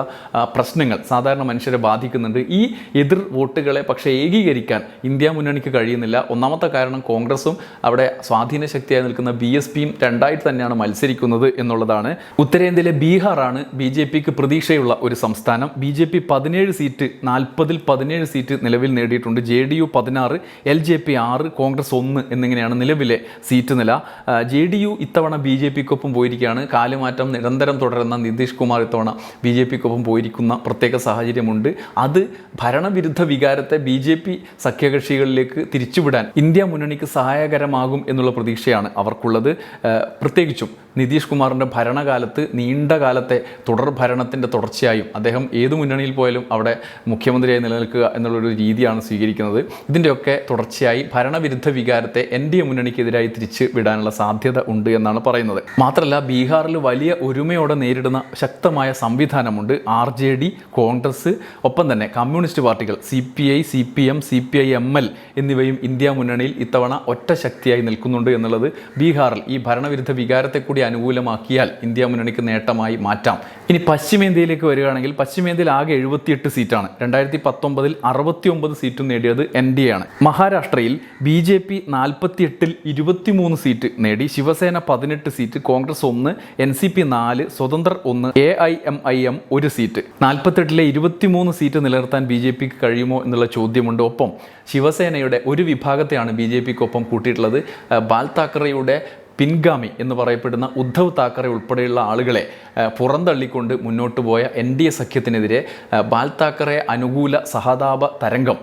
Speaker 1: പ്രശ്നങ്ങൾ സാധാരണ മനുഷ്യരെ ബാധിക്കുന്നുണ്ട്. ഈ എതിർ വോട്ടുകളെ പക്ഷേ ഏകീകരിക്കാൻ ഇന്ത്യ മുന്നണിക്ക് കഴിയുന്നില്ല. ഒന്നാമത്തെ കാരണം കോൺഗ്രസും അവിടെ സ്വാധീന ശക്തിയായി നിൽക്കുന്ന ബി എസ് പിയും രണ്ടായിട്ട് തന്നെയാണ് മത്സരിക്കുന്നത് എന്നുള്ളതാണ്. ഉത്തരേന്ത്യയിലെ ബീഹാറാണ് ബി ജെ പിക്ക് പ്രതീക്ഷയുള്ള ഒരു സംസ്ഥാനം. ബി ജെ പി പതിനേഴ് സീറ്റ് നാൽപ്പതിൽ പതിനേഴ് സീറ്റ് നിലവിൽ നേടിയിട്ടുണ്ട്. ജെ ഡി യു പതിനാറ് എൽ ജെ പി ആറ് കോൺഗ്രസ് ഒന്ന് എന്നിങ്ങനെയാണ് നിലവിലെ സീറ്റ് നില. ജെ ഡി യു ഇത്തവണ ബി ജെ പിക്കൊപ്പം പോയിരിക്കുകയാണ്. കാലുമാറ്റം നിരന്തരം തുടരുന്ന നിതീഷ് കുമാർ ഇത്തവണ ബി ജെ പിക്കൊപ്പം പോയിരിക്കുന്ന പ്രത്യേക സാഹചര്യമുണ്ട്. അത് ഭരണവിരുദ്ധ വികാരത്തെ ബി ജെ പി സഖ്യകക്ഷികളിലേക്ക് തിരിച്ചുവിടാൻ ഇന്ത്യ മുന്നണിക്ക് സഹായകരമാകും എന്നുള്ള പ്രതീക്ഷയാണ് അവർക്കുള്ളത്. പ്രത്യേകിച്ചും നിതീഷ് കുമാറിന്റെ ഭരണകാലത്ത് നീണ്ട കാലത്തെ തുടർ ഭരണത്തിന്റെ തുടർച്ചയായും അദ്ദേഹം ഏത് മുന്നണിയിൽ പോയാലും അവിടെ മുഖ്യമന്ത്രിയായി നിലനിൽക്കുക എന്നുള്ളൊരു രീതിയാണ് സ്വീകരിക്കുന്നത്. ഇതിന്റെയൊക്കെ തുടർച്ചയായി ഭരണവിരുദ്ധ വികാരത്തെ എൻ ഡി എ മുന്നണിക്കെതിരായി തിരിച്ച് വിടാനുള്ള സാധ്യത ഉണ്ട് എന്നാണ് പറയുന്നത്. മാത്രമല്ല ബീഹാറിൽ വലിയ ഒരുമയോടെ നേരിടുന്ന ശക്തമായ സംവിധാനമുണ്ട്. ആർ ജെ ഡി കോൺഗ്രസ് ഒപ്പം തന്നെ കമ്മ്യൂണിസ്റ്റ് പാർട്ടികൾ C P I C P M C P I M L എന്നിവയും ഇന്ത്യ മുന്നണിയിൽ ഇത്തവണ ഒറ്റ ശക്തിയായി നിൽക്കുന്നുണ്ട് എന്നുള്ളത് ബീഹാറിൽ ഈ ഭരണവിരുദ്ധ വികാരത്തെ കൂടി അനുകൂലമാക്കിയാൽ ഇന്ത്യ മുന്നണിക്ക് നേട്ടമായി മാറ്റാം. ഇനി പശ്ചിമേന്ത്യയിലേക്ക് വരികയാണെങ്കിൽ പശ്ചിമേന്ത്യയിൽ ആകെ എഴുപത്തിയെട്ട് സീറ്റാണ്. രണ്ടായിരത്തി പത്തൊമ്പതിൽ അറുപത്തി ഒമ്പത് സീറ്റും നേടിയത് എൻ ഡി എ ആണ്. മഹാരാഷ്ട്രയിൽ ബി ജെ പി നാൽപ്പത്തിയെട്ടിൽ ഇരുപത്തിമൂന്ന് സീറ്റ് നേടി. ശിവസേന പതിനെട്ട് സീറ്റ് കോൺഗ്രസ് ഒന്ന് എൻ സി പി നാല് സ്വതന്ത്രർ ഒന്ന് A I M I M ഒരു സീറ്റ്. നാൽപ്പത്തെട്ടിലെ ഇരുപത്തിമൂന്ന് സീറ്റ് നിലനിർത്താൻ ബി ജെ പിക്ക് കഴിയുമോ എന്നുള്ള ചോദ്യമുണ്ട്. ഒപ്പം ശിവസേനയുടെ ഒരു വിഭാഗത്തെയാണ് ബി ജെ പിക്കൊപ്പം കൂട്ടിയിട്ടുള്ളത്. ബാൽ താക്കറെയുടെ പിൻഗാമി എന്ന് പറയപ്പെടുന്ന ഉദ്ധവ് താക്കറെ ഉൾപ്പെടെയുള്ള ആളുകളെ പുറന്തള്ളിക്കൊണ്ട് മുന്നോട്ട് പോയ എൻ ഡി എ സഖ്യത്തിനെതിരെ ബാൽ താക്കറെ അനുകൂല സഹതാപ തരംഗം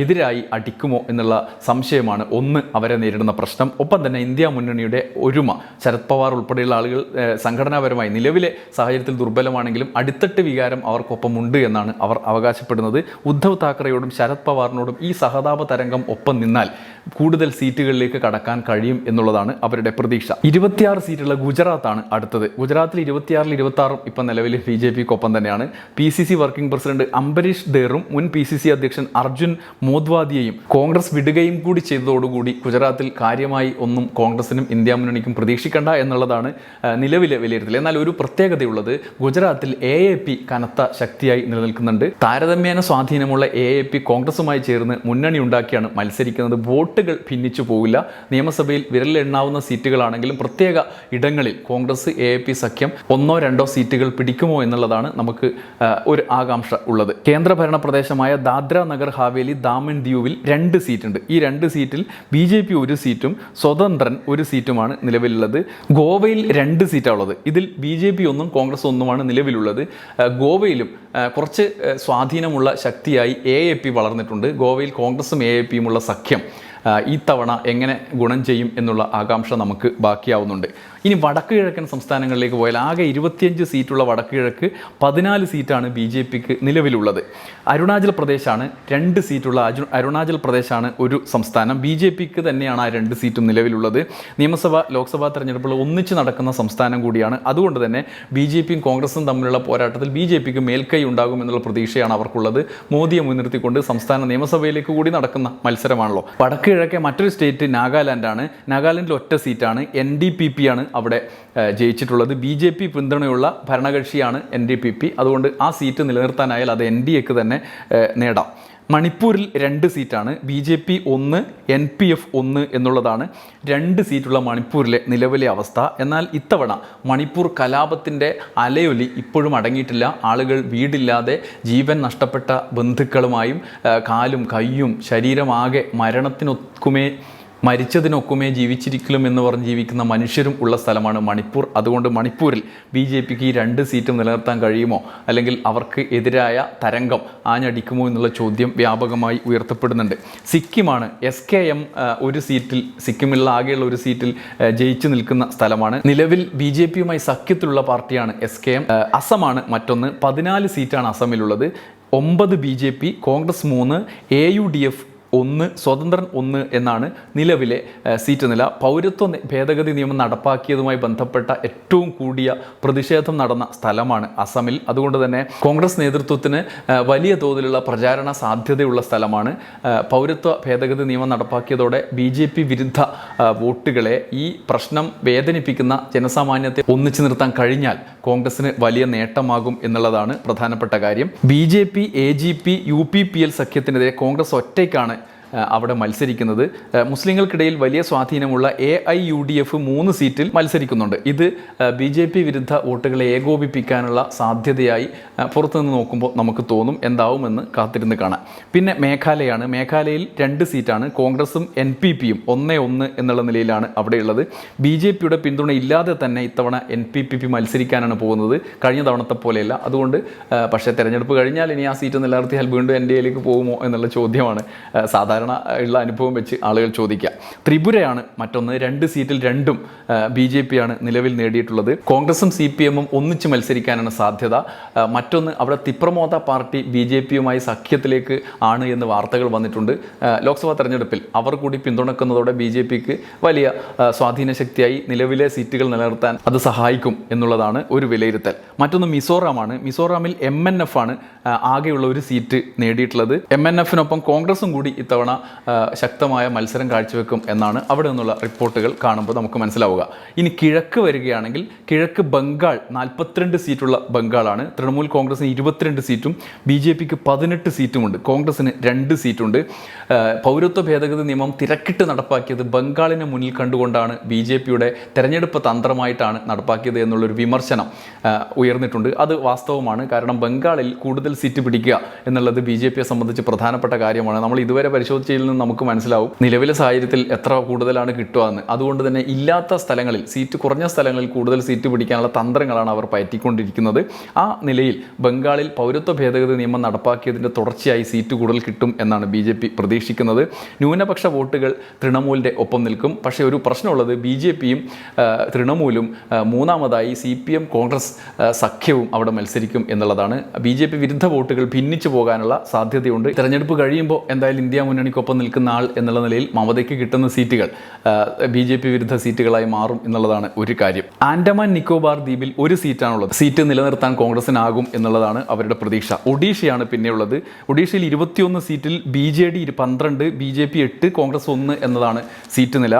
Speaker 1: എതിരായി അടിക്കുമോ എന്നുള്ള സംശയമാണ് ഒന്ന് അവരെ നേരിടുന്ന പ്രശ്നം. ഒപ്പം തന്നെ ഇന്ത്യ മുന്നണിയുടെ ഒരുമ ശരത് പവാർ ഉൾപ്പെടെയുള്ള ആളുകൾ സംഘടനാപരമായി നിലവിലെ സാഹചര്യത്തിൽ ദുർബലമാണെങ്കിലും അടിത്തട്ട് വികാരം അവർക്കൊപ്പമുണ്ട് എന്നാണ് അവർ അവകാശപ്പെടുന്നത്. ഉദ്ധവ് താക്കറെയോടും ശരത് പവാറിനോടും ഈ സഹതാപ തരംഗം ഒപ്പം നിന്നാൽ കൂടുതൽ സീറ്റുകളിലേക്ക് കടക്കാൻ കഴിയും എന്നുള്ളതാണ് അവരുടെ പ്രതീക്ഷ. ഇരുപത്തിയാറ് സീറ്റുള്ള ഗുജറാത്താണ് അടുത്തത്. ഗുജറാത്തിൽ ഇരുപത്തിയാറിൽ ഇരുപത്തി ആറും ഇപ്പം നിലവിൽ ബി ജെ പിക്കൊപ്പം തന്നെയാണ്. P C C working president Ambareesh ദേറും മുൻ പി സി സി അധ്യക്ഷൻ അർജുൻ മോദ്വാദിയെയും കോൺഗ്രസ് വിടുകയും കൂടി ചെയ്തതോടുകൂടി ഗുജറാത്തിൽ കാര്യമായി ഒന്നും കോൺഗ്രസിനും ഇന്ത്യ മുന്നണിക്കും പ്രതീക്ഷിക്കേണ്ട എന്നുള്ളതാണ് നിലവിലെ വിലയിരുത്തൽ. എന്നാൽ ഒരു പ്രത്യേകതയുള്ളത് ഗുജറാത്തിൽ എ എ പി കനത്ത ശക്തിയായി നിലനിൽക്കുന്നുണ്ട്. താരതമ്യേന സ്വാധീനമുള്ള എ എ പി കോൺഗ്രസുമായി ചേർന്ന് മുന്നണി ഉണ്ടാക്കിയാണ് മത്സരിക്കുന്നത്. വോട്ടുകൾ ഭിന്നിച്ചു പോകില്ല. നിയമസഭയിൽ വിരലിലെണ്ണാവുന്ന സീറ്റുകളാണെങ്കിലും പ്രത്യേക ഇടങ്ങളിൽ കോൺഗ്രസ് എ പി സഖ്യം ഒന്നോ രണ്ടോ സീറ്റുകൾ പിടിക്കുമോ എന്നുള്ളതാണ് നമുക്ക് ഒരു ആകാംക്ഷ ഉള്ളത്. കേന്ദ്രഭരണ പ്രദേശമായ ദാദ്ര നഗർ ഹാവേലി ദാമൻ ദ്യൂവിൽ രണ്ട് സീറ്റുണ്ട്. ഈ രണ്ട് സീറ്റിൽ ബി ജെ പി ഒരു സീറ്റും സ്വതന്ത്രൻ ഒരു സീറ്റുമാണ് നിലവിലുള്ളത്. ഗോവയിൽ രണ്ട് സീറ്റാണ് ഉള്ളത് ഇതിൽ ബി ജെ പി ഒന്നും കോൺഗ്രസ് ഒന്നുമാണ് നിലവിലുള്ളത്. ഗോവയിലും കുറച്ച് സ്വാധീനമുള്ള ശക്തിയായി എ എ പി വളർന്നിട്ടുണ്ട്. ഗോവയിൽ കോൺഗ്രസും എ എ പിയുമുള്ള സഖ്യം. ഈ തവണ എങ്ങനെ ഗുണം ചെയ്യും എന്നുള്ള ആകാംക്ഷ നമുക്ക് ബാക്കിയാവുന്നുണ്ട്. ഇനി വടക്ക് കിഴക്കൻ സംസ്ഥാനങ്ങളിലേക്ക് പോയാൽ ആകെ ഇരുപത്തിയഞ്ച് സീറ്റുള്ള വടക്ക് കിഴക്ക് പതിനാല് സീറ്റാണ് ബി ജെ പിക്ക് നിലവിലുള്ളത്. അരുണാചൽ പ്രദേശാണ് രണ്ട് സീറ്റുള്ള അരുണാചൽ പ്രദേശാണ് ഒരു സംസ്ഥാനം. ബി ജെ പിക്ക് തന്നെയാണ് ആ രണ്ട് സീറ്റും നിലവിലുള്ളത്. നിയമസഭ ലോക്സഭാ തെരഞ്ഞെടുപ്പുകൾ ഒന്നിച്ച് നടക്കുന്ന സംസ്ഥാനം കൂടിയാണ്. അതുകൊണ്ട് തന്നെ ബി ജെ പിയും കോൺഗ്രസും തമ്മിലുള്ള പോരാട്ടത്തിൽ ബി ജെ പിക്ക് മേൽക്കൈ ഉണ്ടാകും എന്നുള്ള പ്രതീക്ഷയാണ് അവർക്കുള്ളത്. മോദിയെ മുൻനിർത്തിക്കൊണ്ട് സംസ്ഥാന നിയമസഭയിലേക്ക് കൂടി നടക്കുന്ന മത്സരമാണല്ലോ. വടക്ക് കിഴക്കെ മറ്റൊരു സ്റ്റേറ്റ് നാഗാലാൻഡാണ്. നാഗാലാൻഡിൽ ഒറ്റ സീറ്റാണ്. എൻ ഡി പി പി ആണ്. അവിടെ ജയിച്ചിട്ടുള്ളത്. ബി ജെ പി പിന്തുണയുള്ള ഭരണകക്ഷിയാണ് എൻ ഡി പി പി അതുകൊണ്ട് ആ സീറ്റ് നിലനിർത്താനായാൽ അത് എൻ ഡി എക്ക് തന്നെ നേടാം. മണിപ്പൂരിൽ രണ്ട് സീറ്റാണ്. ബി ജെ പി ഒന്ന് എൻ പി എഫ് ഒന്ന് എന്നുള്ളതാണ് രണ്ട് സീറ്റുള്ള മണിപ്പൂരിലെ നിലവിലെ അവസ്ഥ. എന്നാൽ ഇത്തവണ മണിപ്പൂർ കലാപത്തിന്റെ അലയൊലി ഇപ്പോഴും അടങ്ങിയിട്ടില്ല. ആളുകൾ വീടില്ലാതെ ജീവൻ നഷ്ടപ്പെട്ട ബന്ധുക്കളുമായും കാലും കയ്യും ശരീരമാകെ മരണത്തിനൊക്കുമേ മരിച്ചതിനൊക്കുമേ ജീവിച്ചിരിക്കലും എന്ന് പറഞ്ഞ് ജീവിക്കുന്ന മനുഷ്യരും ഉള്ള സ്ഥലമാണ് മണിപ്പൂർ. അതുകൊണ്ട് മണിപ്പൂരിൽ ബി ജെ പിക്ക് ഈ രണ്ട് സീറ്റും നിലനിർത്താൻ കഴിയുമോ? അല്ലെങ്കിൽ അവർക്ക് എതിരായ തരംഗം ആഞ്ഞടിക്കുമോ എന്നുള്ള ചോദ്യം വ്യാപകമായി ഉയർത്തപ്പെടുന്നുണ്ട്. സിക്കിമാണ് എസ് കെ എം ഒരു സീറ്റിൽ സിക്കിമിലുള്ള ആകെയുള്ള ഒരു സീറ്റിൽ ജയിച്ചു നിൽക്കുന്ന സ്ഥലമാണ്. നിലവിൽ ബി ജെ പിയുമായി സഖ്യത്തിലുള്ള പാർട്ടിയാണ് എസ് കെ എം. അസമാണ് മറ്റൊന്ന്. പതിനാല് സീറ്റാണ് അസമിലുള്ളത്. ഒമ്പത് ബി ജെ പി കോൺഗ്രസ് മൂന്ന് എ യു ഡി എഫ് ഒന്ന് സ്വതന്ത്രൻ ഒന്ന് എന്നാണ് നിലവിലെ സീറ്റ് നില. പൗരത്വ ഭേദഗതി നിയമം നടപ്പാക്കിയതുമായി ബന്ധപ്പെട്ട ഏറ്റവും കൂടിയ പ്രതിഷേധം നടന്ന സ്ഥലമാണ് അസമിൽ. അതുകൊണ്ട് തന്നെ കോൺഗ്രസ് നേതൃത്വത്തിന് വലിയ തോതിലുള്ള പ്രചാരണ സാധ്യതയുള്ള സ്ഥലമാണ്. പൗരത്വ ഭേദഗതി നിയമം നടപ്പാക്കിയതോടെ ബി ജെ പി വിരുദ്ധ വോട്ടുകളെ ഈ പ്രശ്നം വേദനിപ്പിക്കുന്ന ജനസാമാന്യത്തെ ഒന്നിച്ചു നിർത്താൻ കഴിഞ്ഞാൽ കോൺഗ്രസിന് വലിയ നേട്ടമാകും എന്നുള്ളതാണ് പ്രധാനപ്പെട്ട കാര്യം. B J P A G P U P P L സഖ്യത്തിനെതിരെ Congress ഒറ്റയ്ക്കാണ് അവിടെ മത്സരിക്കുന്നത്. മുസ്ലിങ്ങൾക്കിടയിൽ വലിയ സ്വാധീനമുള്ള A I U D F മൂന്ന് സീറ്റിൽ മത്സരിക്കുന്നുണ്ട്. ഇത് ബി ജെ പി വിരുദ്ധ വോട്ടുകളെ ഏകോപിപ്പിക്കാനുള്ള സാധ്യതയായി പുറത്തുനിന്ന് നോക്കുമ്പോൾ നമുക്ക് തോന്നും എന്താവുമെന്ന് കാത്തിരുന്ന് കാണാം. പിന്നെ മേഘാലയാണ്. മേഘാലയയിൽ രണ്ട് സീറ്റാണ്. കോൺഗ്രസും എൻ പി പിയും ഒന്നേ ഒന്ന് എന്നുള്ള നിലയിലാണ് അവിടെയുള്ളത്. ബി ജെ പിയുടെ പിന്തുണ ഇല്ലാതെ തന്നെ ഇത്തവണ എൻ പി പി പി മത്സരിക്കാനാണ് പോകുന്നത്. കഴിഞ്ഞ തവണത്തെ പോലെയല്ല. അതുകൊണ്ട് പക്ഷേ തെരഞ്ഞെടുപ്പ് കഴിഞ്ഞാൽ ഇനി ആ സീറ്റ് നിലനിർത്തിയാൽ വീണ്ടും എൻ ഡി എയിലേക്ക് പോകുമോ എന്നുള്ള ചോദ്യമാണ് ആ, സാധാരണ ഉള്ള അനുഭവം വെച്ച് ആളുകൾ ചോദിക്കുക ത്രിപുരയാണ് മറ്റൊന്ന്. രണ്ട് സീറ്റിൽ രണ്ടും ബി ജെ പി ആണ് നിലവിൽ നേടിയിട്ടുള്ളത്. കോൺഗ്രസും സി പി എമ്മും ഒന്നിച്ച് മത്സരിക്കാനാണ് സാധ്യത. മറ്റൊന്ന് അവിടെ തിപ്രമോദ പാർട്ടി ബി ജെ പിയുമായി സഖ്യത്തിലേക്ക് ആണ് എന്ന് വാർത്തകൾ വന്നിട്ടുണ്ട്. ലോക്സഭാ തെരഞ്ഞെടുപ്പിൽ അവർ കൂടി പിന്തുണക്കുന്നതോടെ ബി ജെ പിക്ക് വലിയ സ്വാധീന ശക്തിയായി നിലവിലെ സീറ്റുകൾ നിലനിർത്താൻ അത് സഹായിക്കും എന്നുള്ളതാണ് ഒരു വിലയിരുത്തൽ. മറ്റൊന്ന് മിസോറാമാണ്. മിസോറാമിൽ എം എൻ എഫ് ആണ് ആകെയുള്ള ഒരു സീറ്റ് നേടിയിട്ടുള്ളത്. എം എൻ എഫിനൊപ്പം കോൺഗ്രസും കൂടി ഇത്തവണ ആ, ശക്തമായ മത്സരം കാഴ്ചവെക്കും എന്നാണ് അവിടെ നിന്നുള്ള റിപ്പോർട്ടുകൾ കാണുമ്പോൾ നമുക്ക് മനസ്സിലാവുക. ഇനി കിഴക്ക് വരികയാണെങ്കിൽ കിഴക്ക് ബംഗാൾ നാൽപ്പത്തിരണ്ട് സീറ്റുള്ള ബംഗാളാണ്. തൃണമൂൽ കോൺഗ്രസിന് ഇരുപത്തിരണ്ട് സീറ്റും ബി ജെ പിക്ക് പതിനെട്ട് സീറ്റുമുണ്ട്. കോൺഗ്രസിന് രണ്ട് സീറ്റുണ്ട്. പൗരത്വ ഭേദഗതി നിയമം തിരക്കിട്ട് നടപ്പാക്കിയത് ബംഗാളിനെ മുന്നിൽ കണ്ടുകൊണ്ടാണ് ബി ജെ പിയുടെ തെരഞ്ഞെടുപ്പ് തന്ത്രമായിട്ടാണ് നടപ്പാക്കിയത് എന്നുള്ളൊരു വിമർശനം ഉയർന്നിട്ടുണ്ട്. അത് വാസ്തവമാണ്. കാരണം ബംഗാളിൽ കൂടുതൽ സീറ്റ് പിടിക്കുക എന്നുള്ളത് ബി ജെ പിയെ സംബന്ധിച്ച് പ്രധാനപ്പെട്ട കാര്യമാണ്. നമ്മൾ ഇതുവരെ പരിശോധിച്ചതിൽ നിന്ന് നമുക്ക് മനസ്സിലാവും നിലവിലെ സാഹചര്യത്തിൽ എത്ര കൂടുതലാണ് കിട്ടുക എന്ന്. അതുകൊണ്ട് തന്നെ ഇല്ലാത്ത സ്ഥലങ്ങളിൽ സീറ്റ് കുറഞ്ഞ സ്ഥലങ്ങളിൽ കൂടുതൽ സീറ്റ് പിടിക്കാനുള്ള തന്ത്രങ്ങളാണ് അവർ പയറ്റിക്കൊണ്ടിരിക്കുന്നത്. ആ നിലയിൽ ബംഗാളിൽ പൗരത്വ ഭേദഗതി നിയമം നടപ്പാക്കിയതിന്റെ തുടർച്ചയായി സീറ്റ് കൂടുതൽ കിട്ടും എന്നാണ് ബി ജെ പി പ്രതീക്ഷിക്കുന്നത്. ന്യൂനപക്ഷ വോട്ടുകൾ തൃണമൂലിന്റെ ഒപ്പം നിൽക്കും. പക്ഷേ ഒരു പ്രശ്നമുള്ളത് ബി ജെ പിയും തൃണമൂലും മൂന്നാമതായി സി പി എം കോൺഗ്രസ് സഖ്യവും അവിടെ മത്സരിക്കും എന്നുള്ളതാണ്. ബി ജെ പി വിരുദ്ധ വോട്ടുകൾ ഭിന്നിച്ചു പോകാനുള്ള സാധ്യതയുണ്ട്. തെരഞ്ഞെടുപ്പ് കഴിയുമ്പോൾ എന്തായാലും ഇന്ത്യ മുന്നണി മുന്നണിക്കൊപ്പം നിൽക്കുന്ന ആൾ എന്നുള്ള നിലയിൽ മമതയ്ക്ക് കിട്ടുന്ന സീറ്റുകൾ ബി ജെ പി വിരുദ്ധ സീറ്റുകളായി മാറും എന്നുള്ളതാണ് ഒരു കാര്യം. ആൻഡമാൻ നിക്കോബാർ ദ്വീപിൽ ഒരു സീറ്റാണുള്ളത്. സീറ്റ് നിലനിർത്താൻ കോൺഗ്രസിനാകും എന്നുള്ളതാണ് അവരുടെ പ്രതീക്ഷ. ഒഡീഷയാണ് പിന്നെയുള്ളത്. ഒഡീഷയിൽ ഇരുപത്തിയൊന്ന് സീറ്റിൽ ബി ജെ ഡി പന്ത്രണ്ട് ബി ജെ പി എട്ട് കോൺഗ്രസ് ഒന്ന് എന്നതാണ് സീറ്റ് നില.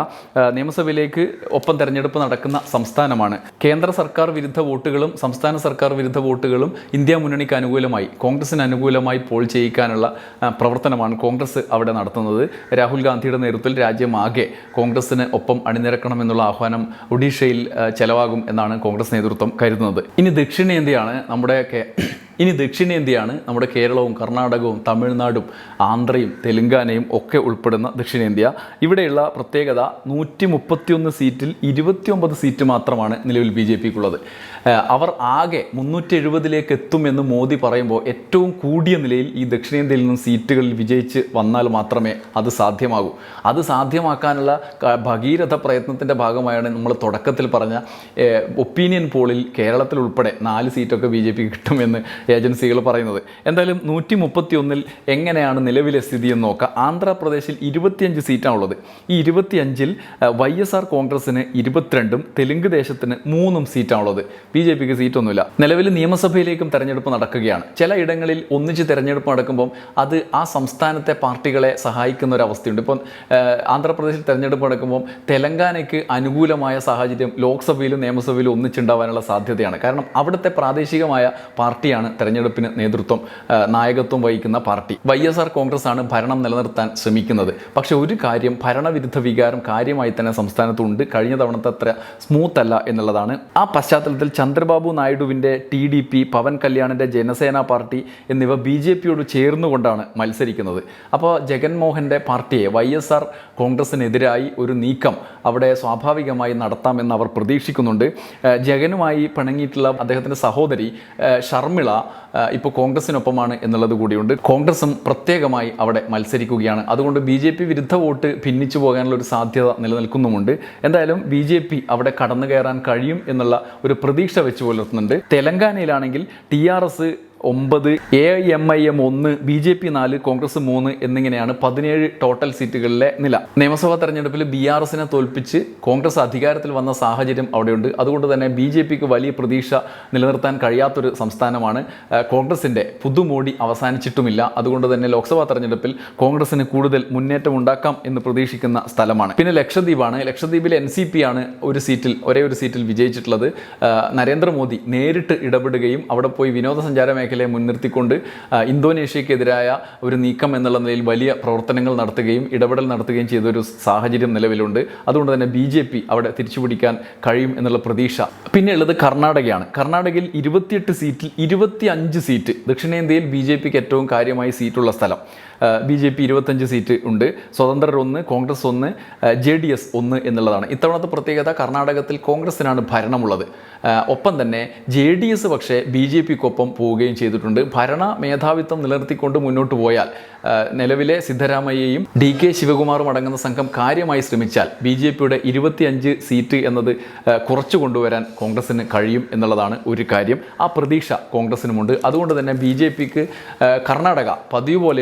Speaker 1: നിയമസഭയിലേക്ക് ഒപ്പം തെരഞ്ഞെടുപ്പ് നടക്കുന്ന സംസ്ഥാനമാണ്. കേന്ദ്ര സർക്കാർ വിരുദ്ധ വോട്ടുകളും സംസ്ഥാന സർക്കാർ വിരുദ്ധ വോട്ടുകളും ഇന്ത്യ മുന്നണിക്ക് അനുകൂലമായി കോൺഗ്രസിന് അനുകൂലമായി പോൾ ചെയ്യിക്കാനുള്ള പ്രവർത്തനമാണ് കോൺഗ്രസ് അവിടെ നടത്തുന്നത്. രാഹുൽ ഗാന്ധിയുടെ നേതൃത്വത്തിൽ രാജ്യമാകെ കോൺഗ്രസിന് ഒപ്പം അണിനിരക്കണമെന്നുള്ള ആഹ്വാനം ഒഡീഷയിൽ ചെലവാകും എന്നാണ് കോൺഗ്രസ് നേതൃത്വം കരുതുന്നത്. ഇനി ദക്ഷിണേന്ത്യയാണ് നമ്മുടെ കേ- ഇനി ദക്ഷിണേന്ത്യയാണ് നമ്മുടെ കേരളവും കർണാടകവും തമിഴ്നാടും ആന്ധ്രയും തെലുങ്കാനയും ഒക്കെ ഉൾപ്പെടുന്ന ദക്ഷിണേന്ത്യ. ഇവിടെയുള്ള പ്രത്യേകത നൂറ്റി മുപ്പത്തിയൊന്ന് സീറ്റിൽ ഇരുപത്തിയൊമ്പത് സീറ്റ് മാത്രമാണ് നിലവിൽ ബി ജെ പിക്കുള്ളത്. അവർ ആകെ മുന്നൂറ്റി എഴുപതിലേക്ക് എത്തുമെന്ന് മോദി പറയുമ്പോൾ ഏറ്റവും കൂടിയ നിലയിൽ ഈ ദക്ഷിണേന്ത്യയിൽ നിന്നും സീറ്റുകളിൽ വിജയിച്ച് വന്നാൽ മാത്രമേ അത് സാധ്യമാകൂ. അത് സാധ്യമാക്കാനുള്ള ഭഗീരഥ പ്രയത്നത്തിന്റെ ഭാഗമായാണ് നമ്മൾ തുടക്കത്തിൽ പറഞ്ഞ ഒപ്പീനിയൻ പോളിൽ കേരളത്തിൽ ഉൾപ്പെടെ നാല് സീറ്റൊക്കെ ബി ജെ പി കിട്ടുമെന്ന് ഏജൻസികൾ പറയുന്നത്. എന്തായാലും നൂറ്റി മുപ്പത്തി ഒന്നിൽ എങ്ങനെയാണ് നിലവിലെ സ്ഥിതി എന്ന് നോക്കാം. ആന്ധ്രാപ്രദേശിൽ ഇരുപത്തിയഞ്ച് സീറ്റാണുള്ളത്. ഈ ഇരുപത്തിയഞ്ചിൽ വൈ എസ് ആർ കോൺഗ്രസിന് ഇരുപത്തിരണ്ടും തെലുങ്ക് ദേശത്തിന് മൂന്നും സീറ്റാണുള്ളത്. ബി ജെ പിക്ക് സീറ്റൊന്നുമില്ല. നിലവിൽ നിയമസഭയിലേക്കും തെരഞ്ഞെടുപ്പ് നടക്കുകയാണ്. ചില ഇടങ്ങളിൽ ഒന്നിച്ച് തെരഞ്ഞെടുപ്പ് നടക്കുമ്പം അത് ആ സംസ്ഥാനത്തെ പാർട്ടികളെ സഹായിക്കുന്ന ഒരു അവസ്ഥയുണ്ട്. ഇപ്പം ആന്ധ്രാപ്രദേശിൽ തെരഞ്ഞെടുപ്പ് നടക്കുമ്പം തെലങ്കാനയ്ക്ക് അനുകൂലമായ സാഹചര്യം ലോക്സഭയിലും നിയമസഭയിലും ഒന്നിച്ചുണ്ടാവാനുള്ള സാധ്യതയാണ്. കാരണം അവിടുത്തെ പ്രാദേശികമായ പാർട്ടിയാണ് തെരഞ്ഞെടുപ്പിന് നേതൃത്വം നായകത്വം വഹിക്കുന്ന party. Y S R Congress ആണ് ഭരണം നിലനിർത്താൻ ശ്രമിക്കുന്നത്. പക്ഷെ ഒരു കാര്യം ഭരണവിരുദ്ധ വികാരം കാര്യമായി തന്നെ സംസ്ഥാനത്തുണ്ട്. കഴിഞ്ഞ തവണത്തെ അത്ര സ്മൂത്ത് അല്ല എന്നുള്ളതാണ്. ആ പശ്ചാത്തലത്തിൽ ചന്ദ്രബാബു നായിഡുവിന്റെ ടി ഡി പി പവൻ കല്യാണിന്റെ ജനസേന പാർട്ടി എന്നിവ ബി ജെ പിയോട് ചേർന്നുകൊണ്ടാണ് മത്സരിക്കുന്നത്. അപ്പോൾ ജഗൻമോഹന്റെ പാർട്ടിയെ വൈ എസ് ആർ കോൺഗ്രസിനെതിരായി ഒരു നീക്കം അവിടെ സ്വാഭാവികമായി നടത്താമെന്ന് അവർ പ്രതീക്ഷിക്കുന്നുണ്ട്. ജഗനുമായി പിണങ്ങിയിട്ടുള്ള അദ്ദേഹത്തിന്റെ സഹോദരി ഷർമിള ഇപ്പോൾ കോൺഗ്രസിനൊപ്പമാണ് എന്നുള്ളത് കൂടിയുണ്ട്. കോൺഗ്രസും പ്രത്യേകമായി അവിടെ മത്സരിക്കുകയാണ്. അതുകൊണ്ട് ബി ജെ പി വിരുദ്ധ വോട്ട് ഭിന്നിച്ചു പോകാനുള്ള ഒരു സാധ്യത നിലനിൽക്കുന്നുമുണ്ട്. എന്തായാലും ബി ജെ പി അവിടെ കടന്നു കയറാൻ കഴിയും എന്നുള്ള ഒരു പ്രതീക്ഷ വെച്ച് പുലർത്തുന്നുണ്ട്. തെലങ്കാനയിലാണെങ്കിൽ ടി ആർ എസ് ഒമ്പത് എ എം ഐ എം ഒന്ന് ബി ജെ പി നാല് കോൺഗ്രസ് മൂന്ന് എന്നിങ്ങനെയാണ് പതിനേഴ് ടോട്ടൽ സീറ്റുകളിലെ നില. നിയമസഭാ തെരഞ്ഞെടുപ്പിൽ ബി ആർ എസിനെ തോൽപ്പിച്ച് കോൺഗ്രസ് അധികാരത്തിൽ വന്ന സാഹചര്യം അവിടെയുണ്ട്. അതുകൊണ്ട് തന്നെ ബി ജെ പിക്ക് വലിയ പ്രതീക്ഷ നിലനിർത്താൻ കഴിയാത്തൊരു സംസ്ഥാനമാണ് കോൺഗ്രസിന്റെ പുതുമോടി അവസാനിച്ചിട്ടുമില്ല. അതുകൊണ്ട് തന്നെ ലോക്സഭാ തെരഞ്ഞെടുപ്പിൽ കോൺഗ്രസിന് കൂടുതൽ മുന്നേറ്റം ഉണ്ടാക്കാം എന്ന് പ്രതീക്ഷിക്കുന്ന സ്ഥലമാണ്. പിന്നെ ലക്ഷദ്വീപാണ്. ലക്ഷദ്വീപിലെ എൻ സി പി ആണ് ഒരു സീറ്റിൽ ഒരേ ഒരു സീറ്റിൽ വിജയിച്ചിട്ടുള്ളത്. നരേന്ദ്രമോദി നേരിട്ട് ഇടപെടുകയും അവിടെ പോയി വിനോദസഞ്ചാര മേഖലയെ മുൻനിർത്തിക്കൊണ്ട് ഇന്തോനേഷ്യക്കെതിരായ ഒരു നീക്കം എന്നുള്ള നിലയിൽ വലിയ പ്രവർത്തനങ്ങൾ നടത്തുകയും ഇടപെടൽ നടത്തുകയും ചെയ്ത ഒരു സാഹചര്യം നിലവിലുണ്ട്. അതുകൊണ്ട് തന്നെ ബി ജെ പി അവിടെ തിരിച്ചുപിടിക്കാൻ കഴിയും എന്നുള്ള പ്രതീക്ഷ. പിന്നെ ഉള്ളത് കർണാടകയാണ്. കർണാടകയിൽ ഇരുപത്തിയെട്ട് സീറ്റിൽ ഇരുപത്തി അഞ്ച് സീറ്റ് ദക്ഷിണേന്ത്യയിൽ ബി ജെ പിക്ക് ഏറ്റവും കാര്യമായി സീറ്റുള്ള സ്ഥലം. ബി ജെ പി ഇരുപത്തഞ്ച് സീറ്റ് ഉണ്ട്. സ്വതന്ത്രർ ഒന്ന് കോൺഗ്രസ് ഒന്ന് ജെ ഡി എസ് ഒന്ന് എന്നുള്ളതാണ്. ഇത്തവണത്തെ പ്രത്യേകത കർണാടകത്തിൽ കോൺഗ്രസിനാണ് ഭരണമുള്ളത്. ഒപ്പം തന്നെ ജെ ഡി എസ് പക്ഷേ ബി ജെ പിക്കൊപ്പം പോവുകയും ചെയ്തിട്ടുണ്ട്. ഭരണ മേധാവിത്വം നിലനിർത്തിക്കൊണ്ട് മുന്നോട്ട് പോയാൽ നിലവിലെ സിദ്ധരാമയ്യയും ഡി കെ ശിവകുമാറും അടങ്ങുന്ന സംഘം കാര്യമായി ശ്രമിച്ചാൽ ബി ജെ പിയുടെ ഇരുപത്തിയഞ്ച് സീറ്റ് എന്നത് കുറച്ചു കൊണ്ടുവരാൻ കോൺഗ്രസിന് കഴിയും എന്നുള്ളതാണ് ഒരു കാര്യം. ആ പ്രതീക്ഷ കോൺഗ്രസിനുമുണ്ട്. അതുകൊണ്ട് തന്നെ ബി ജെ പിക്ക് കർണാടക പതിവ് പോലെ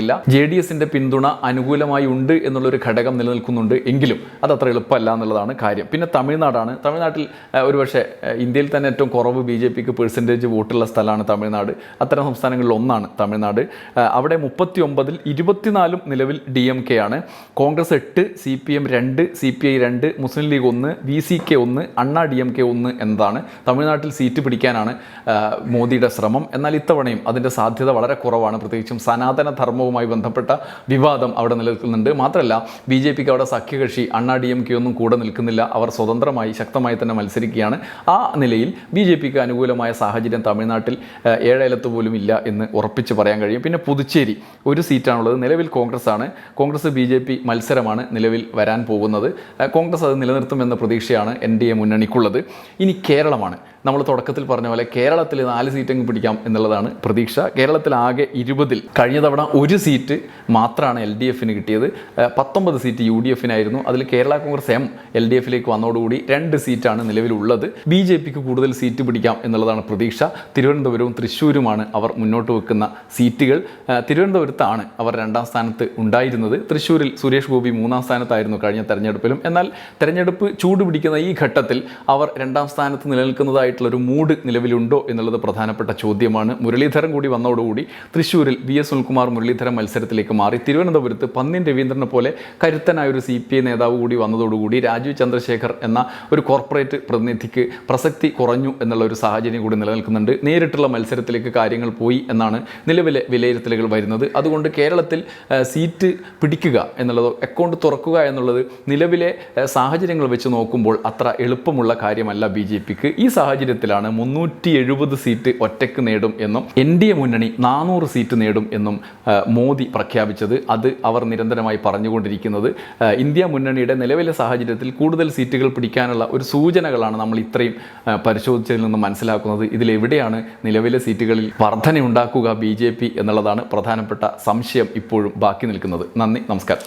Speaker 1: എളുപ്പമാകില്ല ജെ ഡി എസിന്റെ പിന്തുണ അനുകൂലമായി ഉണ്ട് എന്നുള്ളൊരു ഘടകം നിലനിൽക്കുന്നുണ്ട് എങ്കിലും അത് അത്ര എളുപ്പമല്ല എന്നുള്ളതാണ് കാര്യം. പിന്നെ തമിഴ്നാടാണ്. തമിഴ്നാട്ടിൽ ഒരുപക്ഷെ ഇന്ത്യയിൽ തന്നെ ഏറ്റവും കുറവ് ബി ജെ പിക്ക് പെർസെന്റേജ് വോട്ടുള്ള സ്ഥലമാണ് തമിഴ്നാട്. അത്തരം സംസ്ഥാനങ്ങളിൽ ഒന്നാണ് തമിഴ്നാട്. അവിടെ മുപ്പത്തി ഒമ്പതിൽ ഇരുപത്തിനാലും നിലവിൽ ഡി എം കെ ആണ്. കോൺഗ്രസ് എട്ട് സി പി എം രണ്ട് സി പി ഐ രണ്ട് മുസ്ലിം ലീഗ് ഒന്ന് വി സി കെ ഒന്ന് അണ്ണാ ഡി എം കെ ഒന്ന് എന്നതാണ് തമിഴ്നാട്ടിൽ സീറ്റ് പിടിക്കാനാണ് മോദിയുടെ ശ്രമം. എന്നാൽ ഇത്തവണയും അതിന്റെ സാധ്യത വളരെ കുറവാണ്. പ്രത്യേകിച്ചും സനാതന ധർമ്മവുമായി ബന്ധപ്പെട്ട വിവാദം അവിടെ നിലനിൽക്കുന്നുണ്ട്. മാത്രമല്ല ബി ജെ പിക്ക് അവിടെ സഖ്യകക്ഷി അണ്ണാ ഡി എം കെ ഒന്നും കൂടെ നിൽക്കുന്നില്ല. അവർ സ്വതന്ത്രമായി ശക്തമായി തന്നെ മത്സരിക്കുകയാണ്. ആ നിലയിൽ ബി ജെ പിക്ക് അനുകൂലമായ സാഹചര്യം തമിഴ്നാട്ടിൽ ഏഴേലത്ത് പോലും ഇല്ല എന്ന് ഉറപ്പിച്ച് പറയാൻ കഴിയും. പിന്നെ പുതുച്ചേരി ഒരു സീറ്റാണുള്ളത്. നിലവിൽ കോൺഗ്രസ് ആണ് കോൺഗ്രസ് ബി ജെ പി മത്സരമാണ് നിലവിൽ വരാൻ പോകുന്നത്. കോൺഗ്രസ് അത് നിലനിർത്തുമെന്ന പ്രതീക്ഷയാണ് എൻ ഡി എ മുന്നണിക്കുള്ളത്. ഇനി കേരളമാണ്. നമ്മൾ തുടക്കത്തിൽ പറഞ്ഞ പോലെ കേരളത്തിൽ നാല് സീറ്റ് അങ്ങ് പിടിക്കാം എന്നുള്ളതാണ് പ്രതീക്ഷ. കേരളത്തിൽ ആകെ ഇരുപതിൽ കഴിഞ്ഞ തവണ ഒരു സീറ്റ് മാത്രമാണ് എൽ ഡി എഫിന് കിട്ടിയത്. പത്തൊമ്പത് സീറ്റ് യു ഡി എഫിനായിരുന്നു. അതിൽ Kerala Congress M L D എഫിലേക്ക് വന്നതോടുകൂടി രണ്ട് സീറ്റാണ് നിലവിലുള്ളത്. ബി ജെ പിക്ക് കൂടുതൽ സീറ്റ് പിടിക്കാം എന്നുള്ളതാണ് പ്രതീക്ഷ. തിരുവനന്തപുരവും തൃശ്ശൂരുമാണ് അവർ മുന്നോട്ട് വെക്കുന്ന സീറ്റുകൾ തിരുവനന്തപുരത്താണ് അവർ രണ്ടാം സ്ഥാനത്ത് ഉണ്ടായിരുന്നത്. തൃശ്ശൂരിൽ സുരേഷ് ഗോപി മൂന്നാം സ്ഥാനത്തായിരുന്നു കഴിഞ്ഞ തെരഞ്ഞെടുപ്പിലും. എന്നാൽ തെരഞ്ഞെടുപ്പ് ചൂടുപിടിക്കുന്ന ഈ ഘട്ടത്തിൽ അവർ രണ്ടാം സ്ഥാനത്ത് നിലനിൽക്കുന്നതായിട്ടുള്ള ഒരു മൂഡ് നിലവിലുണ്ടോ എന്നുള്ളത് പ്രധാനപ്പെട്ട ചോദ്യമാണ്. മുരളീധരൻ കൂടി വന്നതോടുകൂടി തൃശ്ശൂരിൽ വി എസ് സുനിൽകുമാർ മുരളീധരൻ മത്സരത്തിലേക്ക് മാറി. തിരുവനന്തപുരത്ത് പന്നിൻ രവീന്ദ്രനെ പോലെ കരുത്തനായ ഒരു സി പി ഐ നേതാവ് കൂടി വന്നതോടുകൂടി രാജീവ് ചന്ദ്രശേഖർ എന്ന ഒരു കോർപ്പറേറ്റ് പ്രതിനിധിക്ക് പ്രസക്തി കുറഞ്ഞു എന്നുള്ള ഒരു സാഹചര്യം കൂടി നിലനിൽക്കുന്നുണ്ട്. നേരിട്ടുള്ള മത്സരത്തിലേക്ക് കാര്യങ്ങൾ പോയി എന്നാണ് നിലവിലെ വിലയിരുത്തലുകൾ വരുന്നത്. അതുകൊണ്ട് കേരളത്തിൽ സീറ്റ് പിടിക്കുക എന്നുള്ളത് അക്കൗണ്ട് തുറക്കുക എന്നുള്ളത് നിലവിലെ സാഹചര്യങ്ങൾ വെച്ച് നോക്കുമ്പോൾ അത്ര എളുപ്പമുള്ള കാര്യമല്ല ബി ജെ പിക്ക്. ഈ സാഹചര്യത്തിലാണ് മുന്നൂറ്റി എഴുപത് സീറ്റ് ഒറ്റയ്ക്ക് നേടും എന്നും എൻ ഡി എ മുന്നണി നാനൂറ് സീറ്റ് നേടും എന്നും മോദി പ്രഖ്യാപിച്ചത്. അത് അവർ നിരന്തരമായി പറഞ്ഞുകൊണ്ടിരിക്കുന്നത്. ഇന്ത്യ മുന്നണിയുടെ നിലവിലെ സാഹചര്യത്തിൽ കൂടുതൽ സീറ്റുകൾ പിടിക്കാനുള്ള ഒരു സൂചനകളാണ് നമ്മൾ ഇത്രയും പരിശോധിച്ചതിൽ നിന്ന് മനസ്സിലാക്കുന്നത്. ഇതിലെവിടെയാണ് നിലവിലെ സീറ്റുകളിൽ വർധന ഉണ്ടാക്കുക ബി ജെ പി എന്നുള്ളതാണ് പ്രധാനപ്പെട്ട സംശയം ഇപ്പോഴും ബാക്കി നിൽക്കുന്നത്. നന്ദി നമസ്കാരം.